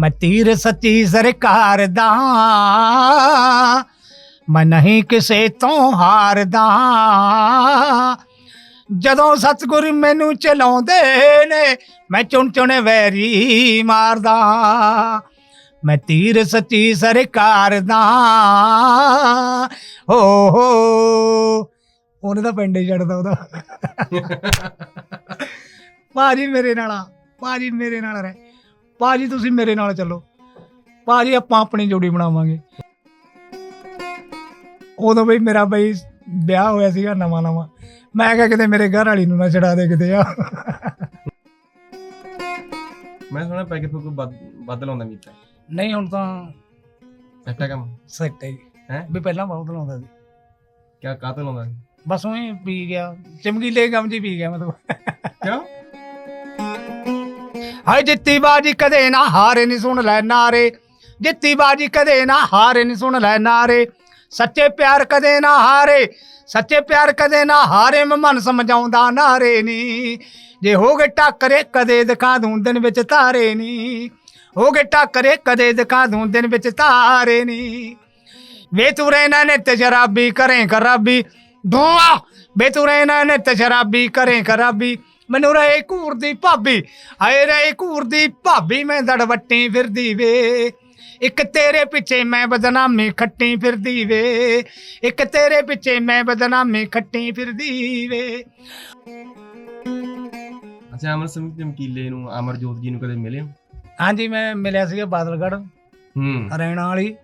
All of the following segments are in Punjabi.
ਮੈਂ ਤੀਰ ਸੱਚੀ ਸਰਕਾਰ ਦਾ ਮੈਂ ਨਹੀਂ ਕਿਸੇ ਤੋਂ ਹਾਰਦਾ। ਜਦੋਂ ਸਤਿਗੁਰ ਮੈਨੂੰ ਚਲਾਉਂਦੇ ਨੇ ਮੈਂ ਚੁਣ ਚੁਣ ਵੈਰੀ ਮਾਰਦਾ। ਮੈਂ ਤੀਰ ਸੱਚੀ ਸਰਕਾਰ ਦਾ ਹੋ। ਹੋ ਉਹਨੇ ਤਾਂ ਪਿੰਡੇ ਛੱਡਦਾ ਉਹਦਾ। ਭਾਜੀ ਮੇਰੇ ਨਾਲ ਆ। ਭਾਜੀ ਮੇਰੇ ਨਾਲ ਰਹਿ। ਭਾਜੀ ਤੁਸੀਂ ਮੇਰੇ ਨਾਲ ਚੱਲੋ। ਭਾਜੀ ਆਪਾਂ ਆਪਣੀ ਜੋੜੀ ਬਣਾਵਾਂਗੇ। ਉਦੋਂ ਬਈ ਮੇਰਾ ਬਈ ਵਿਆਹ ਹੋਇਆ ਸੀਗਾ ਨਵਾਂ ਨਵਾਂ। ਮੈਂ ਕਿਹਾ ਕਿਤੇ ਮੇਰੇ ਘਰ ਵਾਲੀ ਨੂੰ ਨਾ ਛਡਾ ਦੇ ਕਿਤੇ ਆ। ਮੈਂ ਸੁਣਿਆ ਪੈਕੇਟ ਫੁੱਕ ਵੱਧ ਲਾਉਂਦਾ ਮੀਤਾ ਨਹੀਂ ਹੁਣ ਤਾਂ ਸੱਟਾ ਕੰਮ? ਸੈੱਟ ਹੈ ਜੀ। ਹੈ? ਵੀ ਪਹਿਲਾਂ ਬਹੁਤ ਲਾਉਂਦਾ ਸੀ। ਕਿਆ ਕਾਹਤੋਂ ਲਾਉਂਦਾ ਸੀ? ਬਸ ਉਹੀ ਪੀ ਗਿਆ। ਚਮਕੀਲੇ ਗਮ ਜੀ ਪੀ ਗਿਆ ਮਤਲਬ ਕਿਉਂ? ਹਾਏ ਜਿੱਤੀ ਬਾਜੀ ਕਦੇ ਨਾ ਹਾਰੇ ਨਹੀਂ ਸੁਣ ਲੈ ਨਾਰੇ। ਜਿੱਤੀ ਬਾਜੀ ਕਦੇ ਨਾ ਹਾਰੇ ਨਹੀਂ ਸੁਣ ਲੈ ਨਾਰੇ। ਸੱਚੇ ਪਿਆਰ ਕਦੇ ਨਾ ਹਾਰੇ, ਸੱਚੇ ਪਿਆਰ ਕਦੇ ਨਾ ਹਾਰੇ, ਮੈਂ ਮਨ ਸਮਝਾਉਂਦਾ ਨਾਰੇ ਨਹੀਂ ਜੇ ਹੋ ਗਏ ਟੱਕਰੇ, ਕਦੇ ਦਿਖਾ ਦੂੰ ਦਿਨ ਵਿੱਚ ਤਾਰੇ ਨਹੀਂ ਗਏ ਟੱਕਰੇ, ਕਦੇ ਦਿਖਾ ਦੂੰ ਦਿਨ ਵਿੱਚ ਤਾਰੇ ਨਹੀਂ ਵੇ ਤੂੰ ਰਹਿਣਾ ਨਿਤ ਸ਼ਰਾਬੀ, ਕਰੇ ਖਰਾਬੀ। ਦੁਆ, ਵੇ ਤੂੰ ਰਹਿਣਾ ਨਿਤ ਸ਼ਰਾਬੀ, ਕਰੇ ਖਰਾਬੀ। ਮੈਨੂੰ ਰਹੇ ਘੂਰ ਦੀ ਭਾਬੀ ਹਾਏ ਰਹੇ ਘੂਰ ਦੀ ਭਾਬੀ ਮੈਂ ਦੜਵੱਟੀ ਫਿਰਦੀ ਵੇ। ਇੱਕ ਤੇਰੇ ਪਿੱਛੇ ਮੈਂ ਬਦਨਾਮੀ ਖੱਟੀ ਫਿਰਦੀ ਵੇ। ਇੱਕ ਤੇਰੇ ਪਿੱਛੇ ਮੈਂ ਬਦਨਾਮੀ ਖੱਟੀ ਫਿਰਦੀ ਵੇ। ਅੱਛਾ ਅਮਰ ਸਿੰਘ ਚਮਕੀਲੇ ਨੂੰ ਅਮਰਜੋਤ ਜੀ ਨੂੰ ਕਦੇ ਮਿਲੇ ਹੋ? ਹਾਂਜੀ ਮੈਂ ਮਿਲਿਆ ਸੀਗਾ ਬਾਦਲਗੜ੍ਹ ਹੂੰ। ਹਰਿਆਣਾ ਵਾਲੀ।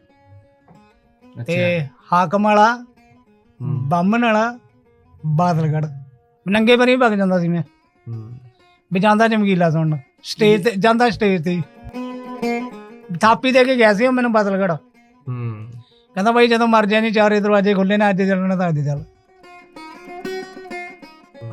ਤੇ ਹਾਕਮ ਵਾਲਾ ਬਾਮਨ ਵਾਲਾ ਬਾਦਲਗੜ੍ਹ। ਨੰਗੇ ਪਰੀ ਭਗ ਜਾਂਦਾ ਸੀ ਮੈਂ। ਵੀ ਜਾਂਦਾ ਚਮਕੀਲਾ ਸੁਣਨ ਸਟੇਜ ਤੇ ਜਾਂਦਾ ਸਟੇਜ ਤੇ। ਥਾਪੀ ਦੇ ਕੇ ਗਿਆ ਸੀ ਉਹ ਮੈਨੂੰ ਬਾਦਲਗੜ੍ਹ। ਹੂੰ। ਕਹਿੰਦਾ ਬਾਈ ਜਦੋਂ ਮਰ ਜਾਣੀ ਚਾਰੇ ਦਰਵਾਜ਼ੇ ਖੁੱਲੇ ਨੇ ਅੱਜ ਚੱਲਣਾ ਤਾਂ ਅੱਜ ਚੱਲ।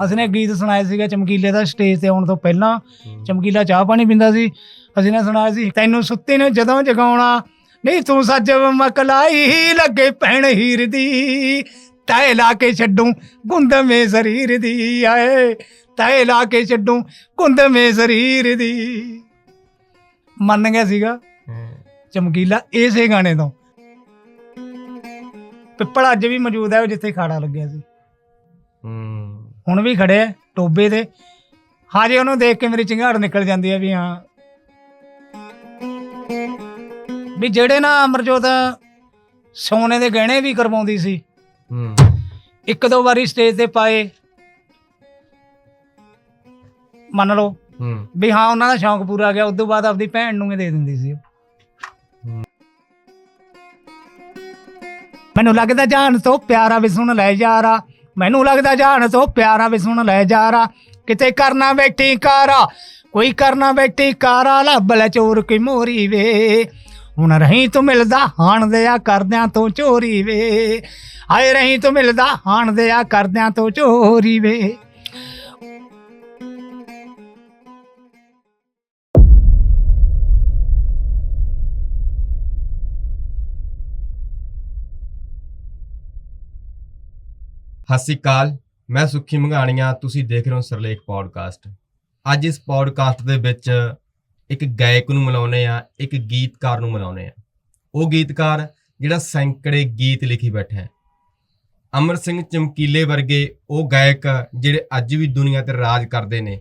ਅਸੀਂ ਨੇ ਗੀਤ ਸੁਣਾਇਆ ਸੀਗਾ ਚਮਕੀਲੇ ਦਾ ਸਟੇਜ ਤੇ ਆਉਣ ਤੋਂ ਪਹਿਲਾਂ। ਚਮਕੀਲਾ ਚਾਹ ਪਾਣੀ ਪੀਂਦਾ ਸੀ। ਅਸੀਂ ਨੇ ਸੁਣਾਇਆ ਸੀ ਤੈਨੂੰ ਸੁੱਤੀ ਨੂੰ ਜਦੋਂ ਜਗਾਉਣਾ ਨਹੀਂ ਤੂੰ ਸੱਜ ਮਕਲਾਈ ਲੱਗੇ ਪੈਣ ਹੀਰ ਦੀ। ਤੈ ਲਾ ਕੇ ਛੱਡੂ ਗੁੰਦਮੇ ਸਰੀਰ ਦੀ ਆਏ ਤੈ ਲਾ ਕੇ ਛੱਡੂ ਗੁੰਦਮੇ ਸਰੀਰ ਦੀ। ਮੰਨ ਗਿਆ ਸੀਗਾ। ਚਮਕੀਲਾ ਇਸੇ ਗਾਣੇ ਤੋਂ। ਪਿੱਪਲ ਅੱਜ ਵੀ ਮੌਜੂਦ ਹੈ ਜਿੱਥੇ ਖਾੜਾ ਲੱਗਿਆ ਸੀ। ਹੂੰ। ਹੁਣ ਵੀ ਖੜੇ ਆ ਟੋਬੇ ਤੇ। ਹਾਜੇ ਉਹਨੂੰ ਦੇਖ ਕੇ ਮੇਰੀ ਚਿੰਗਾੜ ਨਿਕਲ ਜਾਂਦੀ ਹੈ ਵੀ ਹਾਂ। ਵੀ ਜਿਹੜੇ ਨਾ ਅਮਰਜੋਤ ਸੋਨੇ ਦੇ ਗਹਿਣੇ ਵੀ ਕਰਵਾਉਂਦੀ ਸੀ। ਹੂੰ। ਇੱਕ ਦੋ ਵਾਰੀ ਸਟੇਜ ਤੇ ਪਾਏ। ਮੰਨ ਲਓ ਹੂੰ। ਵੀ ਹਾਂ ਉਹਨਾਂ ਦਾ ਸ਼ੌਂਕ ਪੂਰਾ ਗਿਆ ਉਸ ਤੋਂ ਬਾਅਦ ਆਪਦੀ ਭੈਣ ਨੂੰ ਹੀ ਦੇ ਦਿੰਦੀ ਸੀ। ਮੈਨੂੰ ਲੱਗਦਾ ਜਾਨ ਤੋਂ ਪਿਆਰਾ ਵੀ ਸੁਣ ਲੈ ਯਾਰਾ। ਮੈਨੂੰ ਲੱਗਦਾ ਜਾਨ ਤੋਂ ਪਿਆਰਾ ਵੀ ਸੁਣ ਲੈ ਯਾਰਾ। ਕਿਤੇ ਕਰਨਾ ਬੈਠੀ ਕਾਰਾ ਕੋਈ ਕਰਨਾ ਬੈਠੀ ਕਾਰਾ ਲੱਭ ਲੈ ਚੋਰ ਕੀ ਮੋਰੀ ਵੇ। ਹੁਣ ਰਹੀ ਤੂੰ ਮਿਲਦਾ ਹਾਣ ਦਿਆ ਕਰਦਿਆਂ ਤੋਂ ਚੋਰੀ ਵੇ। ਆਏ ਰਹੀ ਤੂੰ ਮਿਲਦਾ ਹਾਣ ਦਿਆ ਕਰਦਿਆਂ ਤੋਂ ਚੋਰੀ ਵੇ। ਸਤਿ ਸ਼੍ਰੀ ਅਕਾਲ, ਮੈਂ ਸੁੱਖੀ ਮੰਗਾਣੀਆਂ ਤੁਸੀਂ ਦੇਖ ਰਹੇ ਹੋ ਸਰਲੇਖ ਪੋਡਕਾਸਟ ਅੱਜ ਇਸ ਪੋਡਕਾਸਟ ਦੇ ਵਿੱਚ ਇੱਕ ਗਾਇਕ ਨੂੰ ਮਿਲਾਉਨੇ ਆ ਇੱਕ ਗੀਤਕਾਰ ਨੂੰ ਮਿਲਾਉਨੇ ਆ ਉਹ ਗੀਤਕਾਰ ਜਿਹੜਾ ਸੈਂਕੜੇ ਗੀਤ ਲਿਖੀ ਬੈਠਾ ਹੈ। ਅਮਰ ਸਿੰਘ ਚਮਕੀਲੇ ਵਰਗੇ ਉਹ ਗਾਇਕ ਜਿਹੜੇ ਅੱਜ ਵੀ ਦੁਨੀਆ ਤੇ ਰਾਜ ਕਰਦੇ ਨੇ,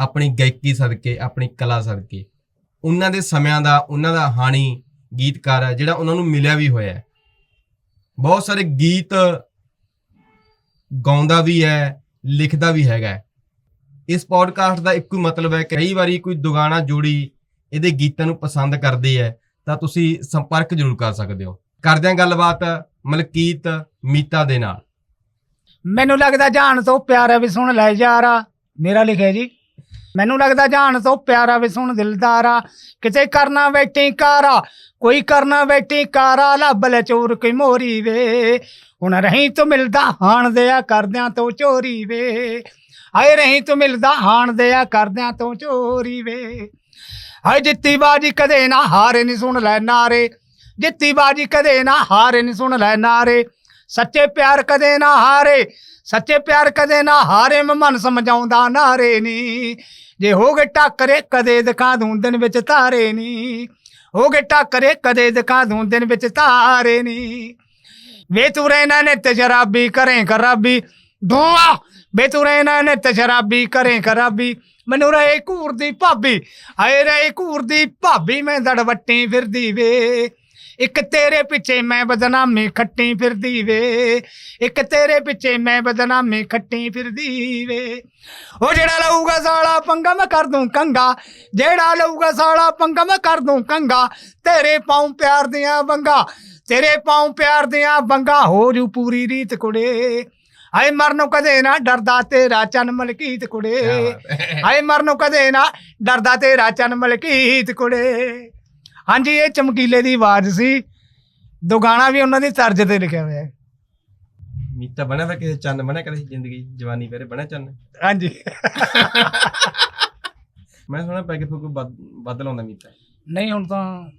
ਆਪਣੀ ਗਾਇਕੀ ਸਦਕੇ, ਆਪਣੀ ਕਲਾ ਸਦਕੇ। ਉਹਨਾਂ ਦੇ ਸਮਿਆਂ ਦਾ, ਉਹਨਾਂ ਦਾ ਹਾਣੀ ਗੀਤਕਾਰ ਹੈ, ਜਿਹੜਾ ਉਹਨਾਂ ਨੂੰ ਮਿਲਿਆ ਵੀ ਹੋਇਆ ਬਹੁਤ ਸਾਰੇ ਗੀਤ ਗਾਉਂਦਾ ਵੀ ਹੈ, ਲਿਖਦਾ ਵੀ ਹੈਗਾ ਇਸ ਪੋਡਕਾਸਟ ਦਾ ਇੱਕੋ ਹੀ ਮਤਲਬ ਹੈ ਕਈ ਵਾਰੀ ਕੋਈ ਦੁਗਾਣਾ ਜੋੜੀ ਇਹਦੇ ਗੀਤਾਂ ਨੂੰ ਪਸੰਦ ਕਰਦੀ ਹੈ, ਤਾਂ ਤੁਸੀਂ ਸੰਪਰਕ ਜ਼ਰੂਰ ਕਰ ਸਕਦੇ ਹੋ। ਕਰਦੇ ਹਾਂ ਗੱਲਬਾਤ ਮਲਕੀਤ ਮੀਤਾ ਦੇ ਨਾਲ। ਮੈਨੂੰ ਲੱਗਦਾ ਜਾਣ ਤੋਂ ਪਿਆਰਾ ਵੀ ਸੁਣ ਲੈ ਯਾਰਾ। ਮੇਰਾ ਲਿਖਿਆ ਜੀ। ਮੈਨੂੰ ਲੱਗਦਾ ਜਾਣ ਤੋਂ ਪਿਆਰਾ ਵੀ ਸੁਣ ਦਿਲਦਾਰਾ ਕਿਤੇ ਕਰਨਾ ਬੈਠੀ ਕਾਰਾ, ਕੋਈ ਕਰਨਾ ਬੈਠੀ ਕਾਰਾ, ਲੱਭ ਲੈ ਚੋਰ ਕੋਈ ਮੋਰੀ ਵੇ। ਹੁਣ ਰਹੀ ਤੂੰ ਮਿਲਦਾ ਹਾਣ ਦਿਆ ਕਰਦਿਆਂ ਤੋਂ ਚੋਰੀ ਵੇ। ਆਏ ਰਹੀ ਤੂੰ ਮਿਲਦਾ ਹਾਣ ਦਿਆ ਕਰਦਿਆਂ ਤੋਂ ਚੋਰੀ ਵੇ। ਹਾਏ ਜਿੱਤੀ ਬਾਜੀ ਕਦੇ ਨਾ ਹਾਰੇ ਨਹੀਂ ਸੁਣ ਲੈ ਨਾਰੇ। ਜਿੱਤੀ ਬਾਜੀ ਕਦੇ ਨਾ ਹਾਰੇ ਨਹੀਂ ਸੁਣ ਲੈ ਨਾਰੇ। ਸੱਚੇ ਪਿਆਰ ਕਦੇ ਨਾ ਹਾਰੇ, ਸੱਚੇ ਪਿਆਰ ਕਦੇ ਨਾ ਹਾਰੇ, ਮੈਂ ਮਨ ਸਮਝਾਉਂਦਾ ਨਾਰੇ ਨਹੀਂ ਜੇ ਹੋ ਗਏ ਟੱਕਰੇ, ਕਦੇ ਦਿਖਾ ਦੂੰ ਦਿਨ ਵਿੱਚ ਤਾਰੇ ਨੀ। ਹੋ ਗਏ ਟੱਕਰੇ, ਕਦੇ ਦਿਖਾ ਦੂੰ ਦਿਨ ਵਿੱਚ ਤਾਰੇ ਨੀ। ਵੇ ਤੂੰ ਰਹਿਣਾ ਨਿਤ ਸ਼ਰਾਬੀ, ਕਰੇ ਖਰਾਬੀ। ਧੂਆ ਵੇ ਤੂੰ ਰਹਿਣਾ ਨਿਤ ਸ਼ਰਾਬੀ, ਕਰੇ ਖਰਾਬੀ। ਮੈਨੂੰ ਰਹੇ ਘੂਰ ਦੀ ਭਾਬੀ, ਹਾਏ ਰਹੇ ਘੂਰ ਦੀ ਭਾਬੀ, ਮੈਂ ਦੜਵੱਟੀ ਫਿਰਦੀ ਵੇ। ਇੱਕ ਤੇਰੇ ਪਿੱਛੇ ਮੈਂ ਬਦਨਾਮੀ ਖੱਟੀ ਫਿਰਦੀ ਵੇ। ਇੱਕ ਤੇਰੇ ਪਿੱਛੇ ਮੈਂ ਬਦਨਾਮੀ ਖੱਟੀ ਫਿਰਦੀ ਵੇ। ਉਹ ਜਿਹੜਾ ਲਊਗਾ ਸਾਲਾ ਪੰਗਾ ਮੈਂ ਕਰ ਦੂੰ ਕੰਗਾ। ਜਿਹੜਾ ਲਊਗਾ ਸਾਲਾ ਪੰਗਾ ਮੈਂ ਕਰ ਦੂੰ ਕੰਗਾ। ਤੇਰੇ ਪਾਉ ਪਿਆਰ ਦੀਆਂ ਬੰਗਾ ਤੇਰੇ ਪਾਉ ਪਿਆਰ ਦੀਆਂ ਬੰਗਾ ਹੋ ਜੂ ਪੂਰੀ ਰੀਤ ਕੁੜੇ। ਹਾਏ ਮਰਨੋਂ ਕਦੇ ਨਾ ਡਰਦਾ ਤੇਰਾ ਚੰਨ ਮਲਕੀਤ ਕੁੜੇ। ਹਾਏ ਮਰਨੋਂ ਕਦੇ ਨਾ ਡਰਦਾ ਤੇਰਾ ਚੰਨ ਮਲਕੀਤ ਕੁੜੇ। ਹਾਂਜੀ ਇਹ ਚਮਕੀਲੇ ਦੀ ਆਵਾਜ਼ ਸੀ। ਦੋ ਗਾਣਾ ਵੀ ਉਹਨਾਂ ਦੀ ਤਰਜ ਤੇ ਲਿਖਿਆ ਹੋਇਆ ਹੈ। ਮੀਤਾ ਬਣਿਆ ਤਾਂ ਕਿਸੇ ਚੰਨ ਬਣਿਆ ਕਦੇ ਜ਼ਿੰਦਗੀ ਜਵਾਨੀ ਵੇਰੇ ਬਣਿਆ ਚੰਨ। ਹਾਂਜੀ। ਮੈਂ ਸੁਣਿਆ ਪੈਗ ਫੁੱਕ ਵੱਧ ਲਾਉਂਦਾ ਮੀਤਾ। ਨਹੀਂ ਹੁਣ ਤਾਂ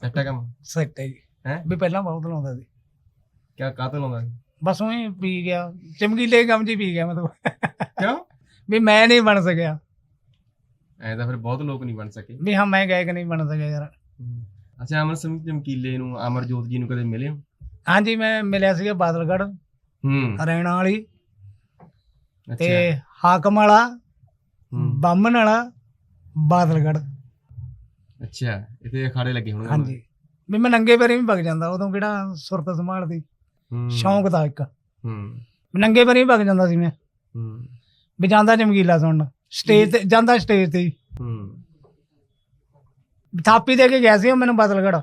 ਸੱਟਾ ਕੰਮ? ਸੈੱਟ ਹੈ ਜੀ। ਹੈ? ਵੀ ਪਹਿਲਾਂ ਬਹੁਤ ਲਾਉਂਦਾ ਸੀ। ਕਿਆ ਕਾਤੋਂ ਲਾਉਂਦਾ ਸੀ? ਬਸ ਉਹੀ ਪੀ ਗਿਆ। ਚਮਕੀਲੇ ਕੰਮ ਜੀ ਪੀ ਗਿਆ ਮਤਲਬ ਕਿਉਂ? ਵੀ ਮੈਂ ਨਹੀਂ ਬਣ ਸਕਿਆ। ਐ ਤਾਂ ਫਿਰ ਬਹੁਤ ਲੋਕ ਨਹੀਂ ਬਣ ਸਕੇ। ਵੀ ਹਾਂ ਮੈਂ ਗਾਇਕ ਨਹੀਂ ਬਣ ਸਕਿਆ ਯਾਰ। ਅੱਛਾ ਅਮਰ ਸਿੰਘ ਚਮਕੀਲੇ ਨੂੰ ਅਮਰਜੋਤ ਜੀ ਨੂੰ ਕਦੇ ਮਿਲੇ ਹੋ? ਹਾਂਜੀ ਮੈਂ ਮਿਲਿਆ ਸੀਗਾ ਬਾਦਲਗੜ੍ਹ ਹੂੰ। ਹਰਿਆਣਾ ਵਾਲੀ ਅੱਛਾ। ਤੇ ਹਾਕਮ ਵਾਲਾ ਹੂੰ, ਬਾਮਨ ਵਾਲਾ ਬਾਦਲਗੜ੍ਹ। ਅੱਛਾ ਇੱਥੇ ਅਖਾੜੇ ਲੱਗੇ ਹੋਣਗੇ। ਹਾਂਜੀ। ਵੀ ਮੈਂ ਨੰਗੇ ਪੈਰੀ ਵੀ ਵਗ ਜਾਂਦਾ ਉਦੋਂ ਕਿਹੜਾ ਸੁਰਤ ਸੰਭਾਲਦੀ? ਹੂੰ, ਸ਼ੌਂਕ ਦਾ ਇੱਕ। ਹੂੰ। ਨੰਗੇ ਪੈਰੀ ਵੀ ਵਗ ਜਾਂਦਾ ਸੀ ਮੈਂ। ਹੂੰ। ਵੀ ਜਾਂਦਾ ਚਮਕੀਲਾ ਸੁਣਨ। ਸਟੇਜ ਤੇ ਜਾਂਦਾ ਸਟੇਜ ਤੇ ਹੀ। ਹੂੰ। ਥਾਪੀ ਦੇ ਕੇ ਗਿਆ ਸੀ ਉਹ ਮੈਨੂੰ ਬਾਦਲਗੜ੍ਹ।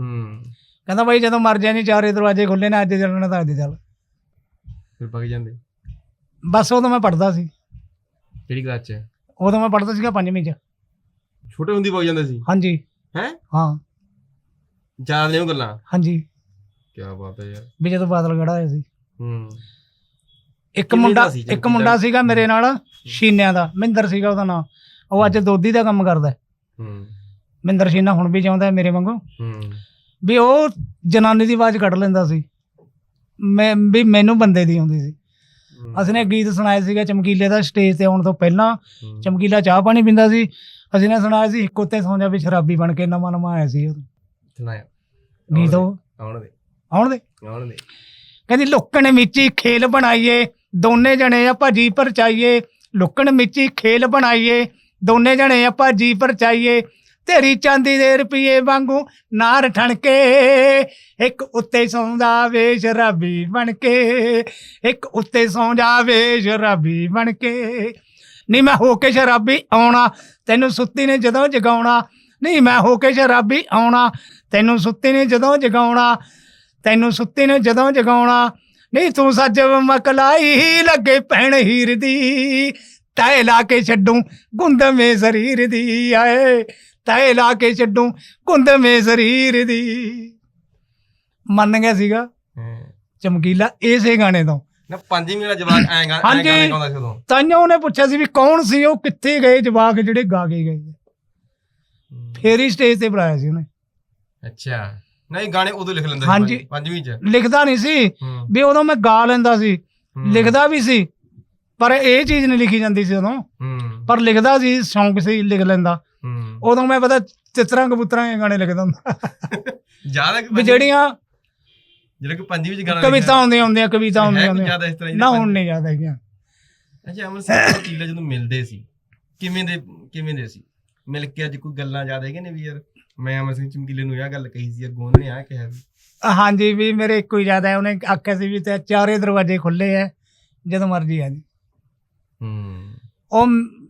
ਹੂੰ। ਕਹਿੰਦਾ ਬਾਈ ਜਦੋਂ ਮਰ ਜਾਣੀ ਚਾਰੇ ਦਰਵਾਜ਼ੇ ਖੁੱਲੇ ਨੇ ਅੱਜ ਚੱਲਣਾ ਤਾਂ ਅੱਜ ਚੱਲ। ਫਿਰ ਪੱਕ ਜਾਂਦੇ। ਬਸ ਉਦੋਂ ਮੈਂ ਪੜਦਾ ਸੀ। ਕਿਹੜੀ ਕਲਾਸ ਚ? ਉਦੋਂ ਮੈਂ ਪੜਦਾ ਸੀਗਾ ਪੰਜਵੀਂ ਚ। ਛੋਟੇ ਹੁੰਦੀ ਪੱਕ ਜਾਂਦੇ ਸੀ? ਹਾਂਜੀ। ਹੈ? ਹਾਂ। ਯਾਦ ਨਹੀਂ ਉਹ ਗੱਲਾਂ? ਹਾਂਜੀ। ਕੀ ਬਾਤ ਹੈ ਯਾਰ। ਵੀ ਜਦੋਂ ਬਾਦਲਗੜ੍ਹ ਆਏ ਸੀ। ਹੂੰ। ਇੱਕ ਮੁੰਡਾ ਇੱਕ? ਮੁੰਡਾ ਸੀਗਾ ਮੇਰੇ ਨਾਲ ਸ਼ੀਨਿਆਂ ਦਾ ਮਹਿੰਦਰ ਸੀਗਾ ਉਹਦਾ ਨਾਮ ਉਹ ਅੱਜ ਦੋਧੀ ਦਾ ਕੰਮ ਕਰਦਾ ਹੈ। ਮਹਿੰਦਰ ਸ਼ੀਨਾ ਹੁਣ ਵੀ ਜਿਉਂਦਾ ਮੇਰੇ ਵਾਂਗੂ। ਹੂੰ। ਵੀ ਉਹ ਜਨਾਨੀ ਦੀ ਆਵਾਜ਼ ਕੱਢ ਲੈਂਦਾ ਸੀ। ਮੈਂ ਵੀ ਮੈਨੂੰ ਬੰਦੇ ਦੀ ਆਉਂਦੀ ਸੀ। ਅਸੀਂ ਨੇ ਗੀਤ ਸੁਣਾਇਆ ਸੀਗਾ ਚਮਕੀਲੇ ਦਾ ਸਟੇਜ ਤੇ ਆਉਣ ਤੋਂ ਪਹਿਲਾਂ। ਚਮਕੀਲਾ ਚਾਹ ਪਾਣੀ ਪੀਂਦਾ ਸੀ। ਅਸੀਂ ਨੇ ਸੁਣਾਇਆ ਸੀ ਇੱਕ ਉੱਤੇ ਸੌਂ ਜਾ ਵੀ ਸ਼ਰਾਬੀ ਬਣ ਕੇ ਨਵਾਂ ਨਵਾਂ ਆਇਆ ਸੀ ਉਹ। ਸੁਣਾਇਆ। ਗੀਤ ਉਹ। ਆਉਣ ਦੇ। ਆਉਣ ਦੇ। ਆਉਣ ਦੇ। ਕਹਿੰਦੀ ਲੁੱਕਣ ਮਿੱਚੀ ਖੇਲ ਬਣਾਈਏ। ਦੋਨੇ ਜਣੇ ਆ ਭਾਜੀ ਪਰਚਾਈਏ, ਲੁੱਕਣ ਮਿੱਚੀ ਖੇਲ ਬਣਾਈਏ, ਦੋਨੇ ਜਣੇ ਆ ਭਾਜੀ ਪਰਚਾਈਏ, ਤੇਰੀ ਚਾਂਦੀ ਦੇ ਰੁਪਏ ਵਾਂਗੂ ਨਾਰ ਠਣਕੇ, ਇੱਕ ਉੱਤੇ ਸੌਂਦਾ ਵੇ ਸ਼ਰਾਬੀ ਬਣ ਕੇ ਇੱਕ ਉੱਤੇ ਸੌਂ ਜਾਵੇ ਸ਼ਰਾਬੀ ਬਣ ਕੇ ਨਹੀਂ ਮੈਂ ਹੋ ਕੇ ਸ਼ਰਾਬੀ ਆਉਣਾ, ਤੈਨੂੰ ਸੁੱਤੀ ਨੇ ਜਦੋਂ ਜਗਾਉਣਾ। ਨਹੀਂ ਮੈਂ ਹੋ ਕੇ ਸ਼ਰਾਬੀ ਆਉਣਾ, ਤੈਨੂੰ ਸੁੱਤੀ ਨੇ ਜਦੋਂ ਜਗਾਉਣਾ। ਤੈਨੂੰ ਸੁੱਤੀ ਨੇ ਜਦੋਂ ਜਗਾਉਣਾ। ਨਹੀਂ ਤੂੰ ਸੱਜ ਮਕਲਾਈ ਲੱਗੇ ਭੈਣ ਹੀਰ ਦੀ। ਤੈ ਲਾ ਕੇ ਛੱਡੂ ਗੁੰਦਵੇਂ ਸਰੀਰ ਦੀ ਆਏ। ਤੈ ਲਾ ਕੇ ਛੱਡੂ ਗੁੰਦਵੇਂ ਸਰੀਰ ਦੀ। ਮੰਨ ਗਿਆ ਸੀਗਾ। ਚਮਕੀਲਾ ਇਸੇ ਗਾਣੇ ਤੋਂ। ਨਾ ਪੰਜਵੀਂ ਵਾਲਾ ਜਵਾਬ ਐਂ ਗਾ ਐਂ ਹਾਂਜੀ। ਗਾਣੇ ਗਾਉਂਦਾ ਸੀ ਉਦੋਂ। ਤਾਈਓ ਉਹਨੇ ਪੁੱਛਿਆ ਸੀ ਵੀ ਕੌਣ ਸੀ ਉਹ ਕਿੱਥੇ ਗਏ ਜਵਾਕ ਜਿਹੜੇ ਗਾ ਕੇ ਗਏ। ਫੇਰ ਹੀ ਸਟੇਜ ਤੇ ਬੁਲਾਇਆ ਸੀ ਉਹਨੇ। ਅੱਛਾ। ਨਹੀਂ ਗਾਣੇ ਉਦੋਂ ਲਿਖ ਲੈਂਦਾ ਹਾਂਜੀ। ਪੰਜ- ਪੰਜਵੀਂ ਚ। ਲਿਖਦਾ ਨਹੀਂ ਸੀ। ਹੂੰ, ਵੀ ਉਦੋਂ ਮੈਂ ਗਾ ਲੈਂਦਾ ਸੀ। ਹੂੰ, ਲਿਖਦਾ ਵੀ ਸੀ ਪਰ ਇਹ ਚੀਜ਼ ਨਹੀਂ ਲਿਖੀ ਜਾਂਦੀ ਸੀ ਉਦੋਂ। ਹੂੰ। ਪਰ ਲਿਖਦਾ ਸੀ ਸ਼ੌਂਕ ਸੀ ਲਿਖ ਲੈਂਦਾ। ਹੂੰ। ਉਦੋਂ ਮੈਂ ਪਤਾ ਚਿੱਤਰਾਂ ਕਬੂਤਰਾਂ ਦੇ ਗਾਣੇ ਲਿਖਦਾ ਹੁੰਦਾ। ਜ਼ਿਆਦਾ ਕਿ ਵੀ ਪੰਜਵੀਂ- ਜਿਹੜੀਆਂ ਜਿਹੜਾ ਕਿ ਪੰਜਵੀਂ ਚ ਗਾਣਾ ਕਵਿਤਾ ਹੁੰਦੀਆਂ ਹੁੰਦੀਆਂ ਕਵਿਤਾ ਹੈ ਹੁੰਦੀਆਂ ਜ਼ਿਆਦਾ ਇਸ ਤਰ੍ਹਾਂ ਨਾ ਹੁਣ ਨਹੀਂ ਯਾਦ ਹੈਗੀਆਂ। ਅੱਛਾ ਅਮਰ ਸਿੰਘ ਚੀਲਾ ਜਦੋਂ ਮਿਲਦੇ ਸੀ ਕਿਵੇਂ ਦੇ ਕਿਵੇਂ ਦੇ ਸੀ? ਮਿਲ ਕੇ ਅੱਜ ਕੋਈ ਗੱਲਾਂ ਯਾਦ ਹੈਗੀਆਂ ਨੇ ਵੀ ਯਾਰ? ਮੈਂ ਅਮਰ ਸਿੰਘ ਚਮਕੀਲੇ ਨੂੰ ਇਹ ਗੱਲ ਕਹੀ ਸੀ, ਅੱਗੋਂ ਉਹਨੇ ਆ ਕਿਹਾ ਸੀ ਹਾਂਜੀ ਵੀ ਮੇਰੇ ਇੱਕੋ ਹੀ ਯਾਦ ਹੈ, ਉਹਨੇ ਆਖਿਆ ਸੀ ਵੀ ਤੇ ਚਾਰੇ ਦਰਵਾਜ਼ੇ ਖੁੱਲੇ ਐ ਜਦੋਂ ਮਰਜ਼ੀ ਆ ਜੀ। ਹੂੰ ਉਹ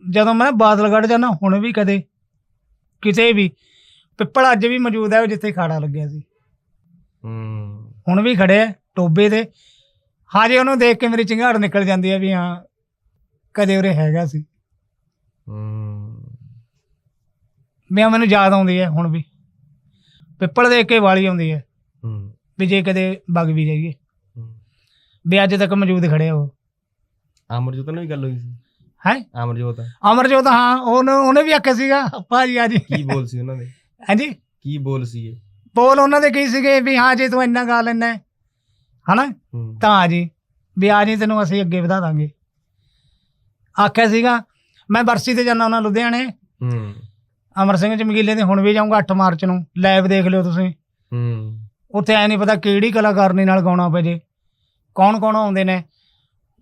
ਜਦੋਂ ਮੈਂ ਬਾਦਲਗੜ੍ਹ ਜਾਣਾ ਹੁਣ ਵੀ ਕਦੇ ਕਿਤੇ ਵੀ, ਪਿੱਪਲ ਅੱਜ ਵੀ ਮੌਜੂਦ ਹੈ, ਉਹ ਜਿੱਥੇ ਖਾੜਾ ਲੱਗਿਆ ਸੀ। ਹੂੰ ਹੁਣ ਵੀ ਖੜੇ ਆ ਟੋਬੇ ਤੇ। ਹਾਜੇ ਉਹਨੂੰ ਦੇਖ ਕੇ ਮੇਰੀ ਚਿੰਗਾੜ ਨਿਕਲ ਜਾਂਦੀ ਹੈ ਵੀ ਹਾਂ, ਕਦੇ ਉਰੇ ਹੈਗਾ ਸੀ ਹੂੰ ਮੈਂ ਮੈਨੂੰ ਯਾਦ ਆਉਂਦੀ ਹੈ ਹੁਣ ਵੀ। ਪਿੱਪਲ ਦੇਖ ਕੇ ਵਾਲੀ ਆਉਂਦੀ ਹੈ। ਹੂੰ। ਵੀ ਜੇ ਕਦੇ ਵਗ ਵੀ ਜਾਈਏ। ਹੂੰ। ਵੀ ਅੱਜ ਤੱਕ ਮੌਜੂਦ ਖੜੇ ਆ ਉਹ। ਅਮਰਜੋਤ ਨਾਲ ਵੀ ਗੱਲ ਹੋਈ ਸੀ। ਹੈ? ਅਮਰਜੋਤ। ਅਮਰਜੋਤ ਹਾਂ ਉਹਨੇ ਉਹਨੇ ਵੀ ਆਖਿਆ ਸੀਗਾ ਭਾਜੀ ਆ ਜੀ ਕੀ ਬੋਲ ਸੀ ਉਹਨਾਂ ਦੇ? ਹਾਂਜੀ? ਕੀ ਬੋਲ ਸੀ ਇਹ? ਬੋਲ ਉਹਨਾਂ ਦੇ ਕੀ ਸੀਗੇ ਵੀ ਹਾਂ ਜੇ ਤੂੰ ਇੰਨਾ ਗਾ ਲੈਣਾ ਹੈ, ਹਨਾ? ਤਾਂ ਆ ਜੀ। ਵੀ ਆ ਜੀ ਤੈਨੂੰ ਅਸੀਂ ਅੱਗੇ ਵਧਾ ਦਾਂਗੇ। ਆਖਿਆ ਸੀਗਾ ਮੈਂ ਬਰਸੀ ਤੇ ਜਾਣਾ ਉਹਨਾਂ ਲੁਧਿਆਣੇ। ਹੂੰ। ਅਮਰ ਸਿੰਘ ਚਮਕੀਲੇ ਦੇ ਹੁਣ ਵੀ ਜਾਊਂਗਾ 8 ਮਾਰਚ ਨੂੰ ਲਾਈਵ ਦੇਖ ਲਿਓ ਤੁਸੀਂ। ਹੂੰ। ਉੱਥੇ ਐ ਨਹੀਂ ਪਤਾ ਕਿਹੜੀ ਕਲਾਕਾਰਨੀ ਨਾਲ ਗਾਉਣਾ ਪੈ ਜੇ। ਕੌਣ ਕੌਣ ਆਉਂਦੇ ਨੇ?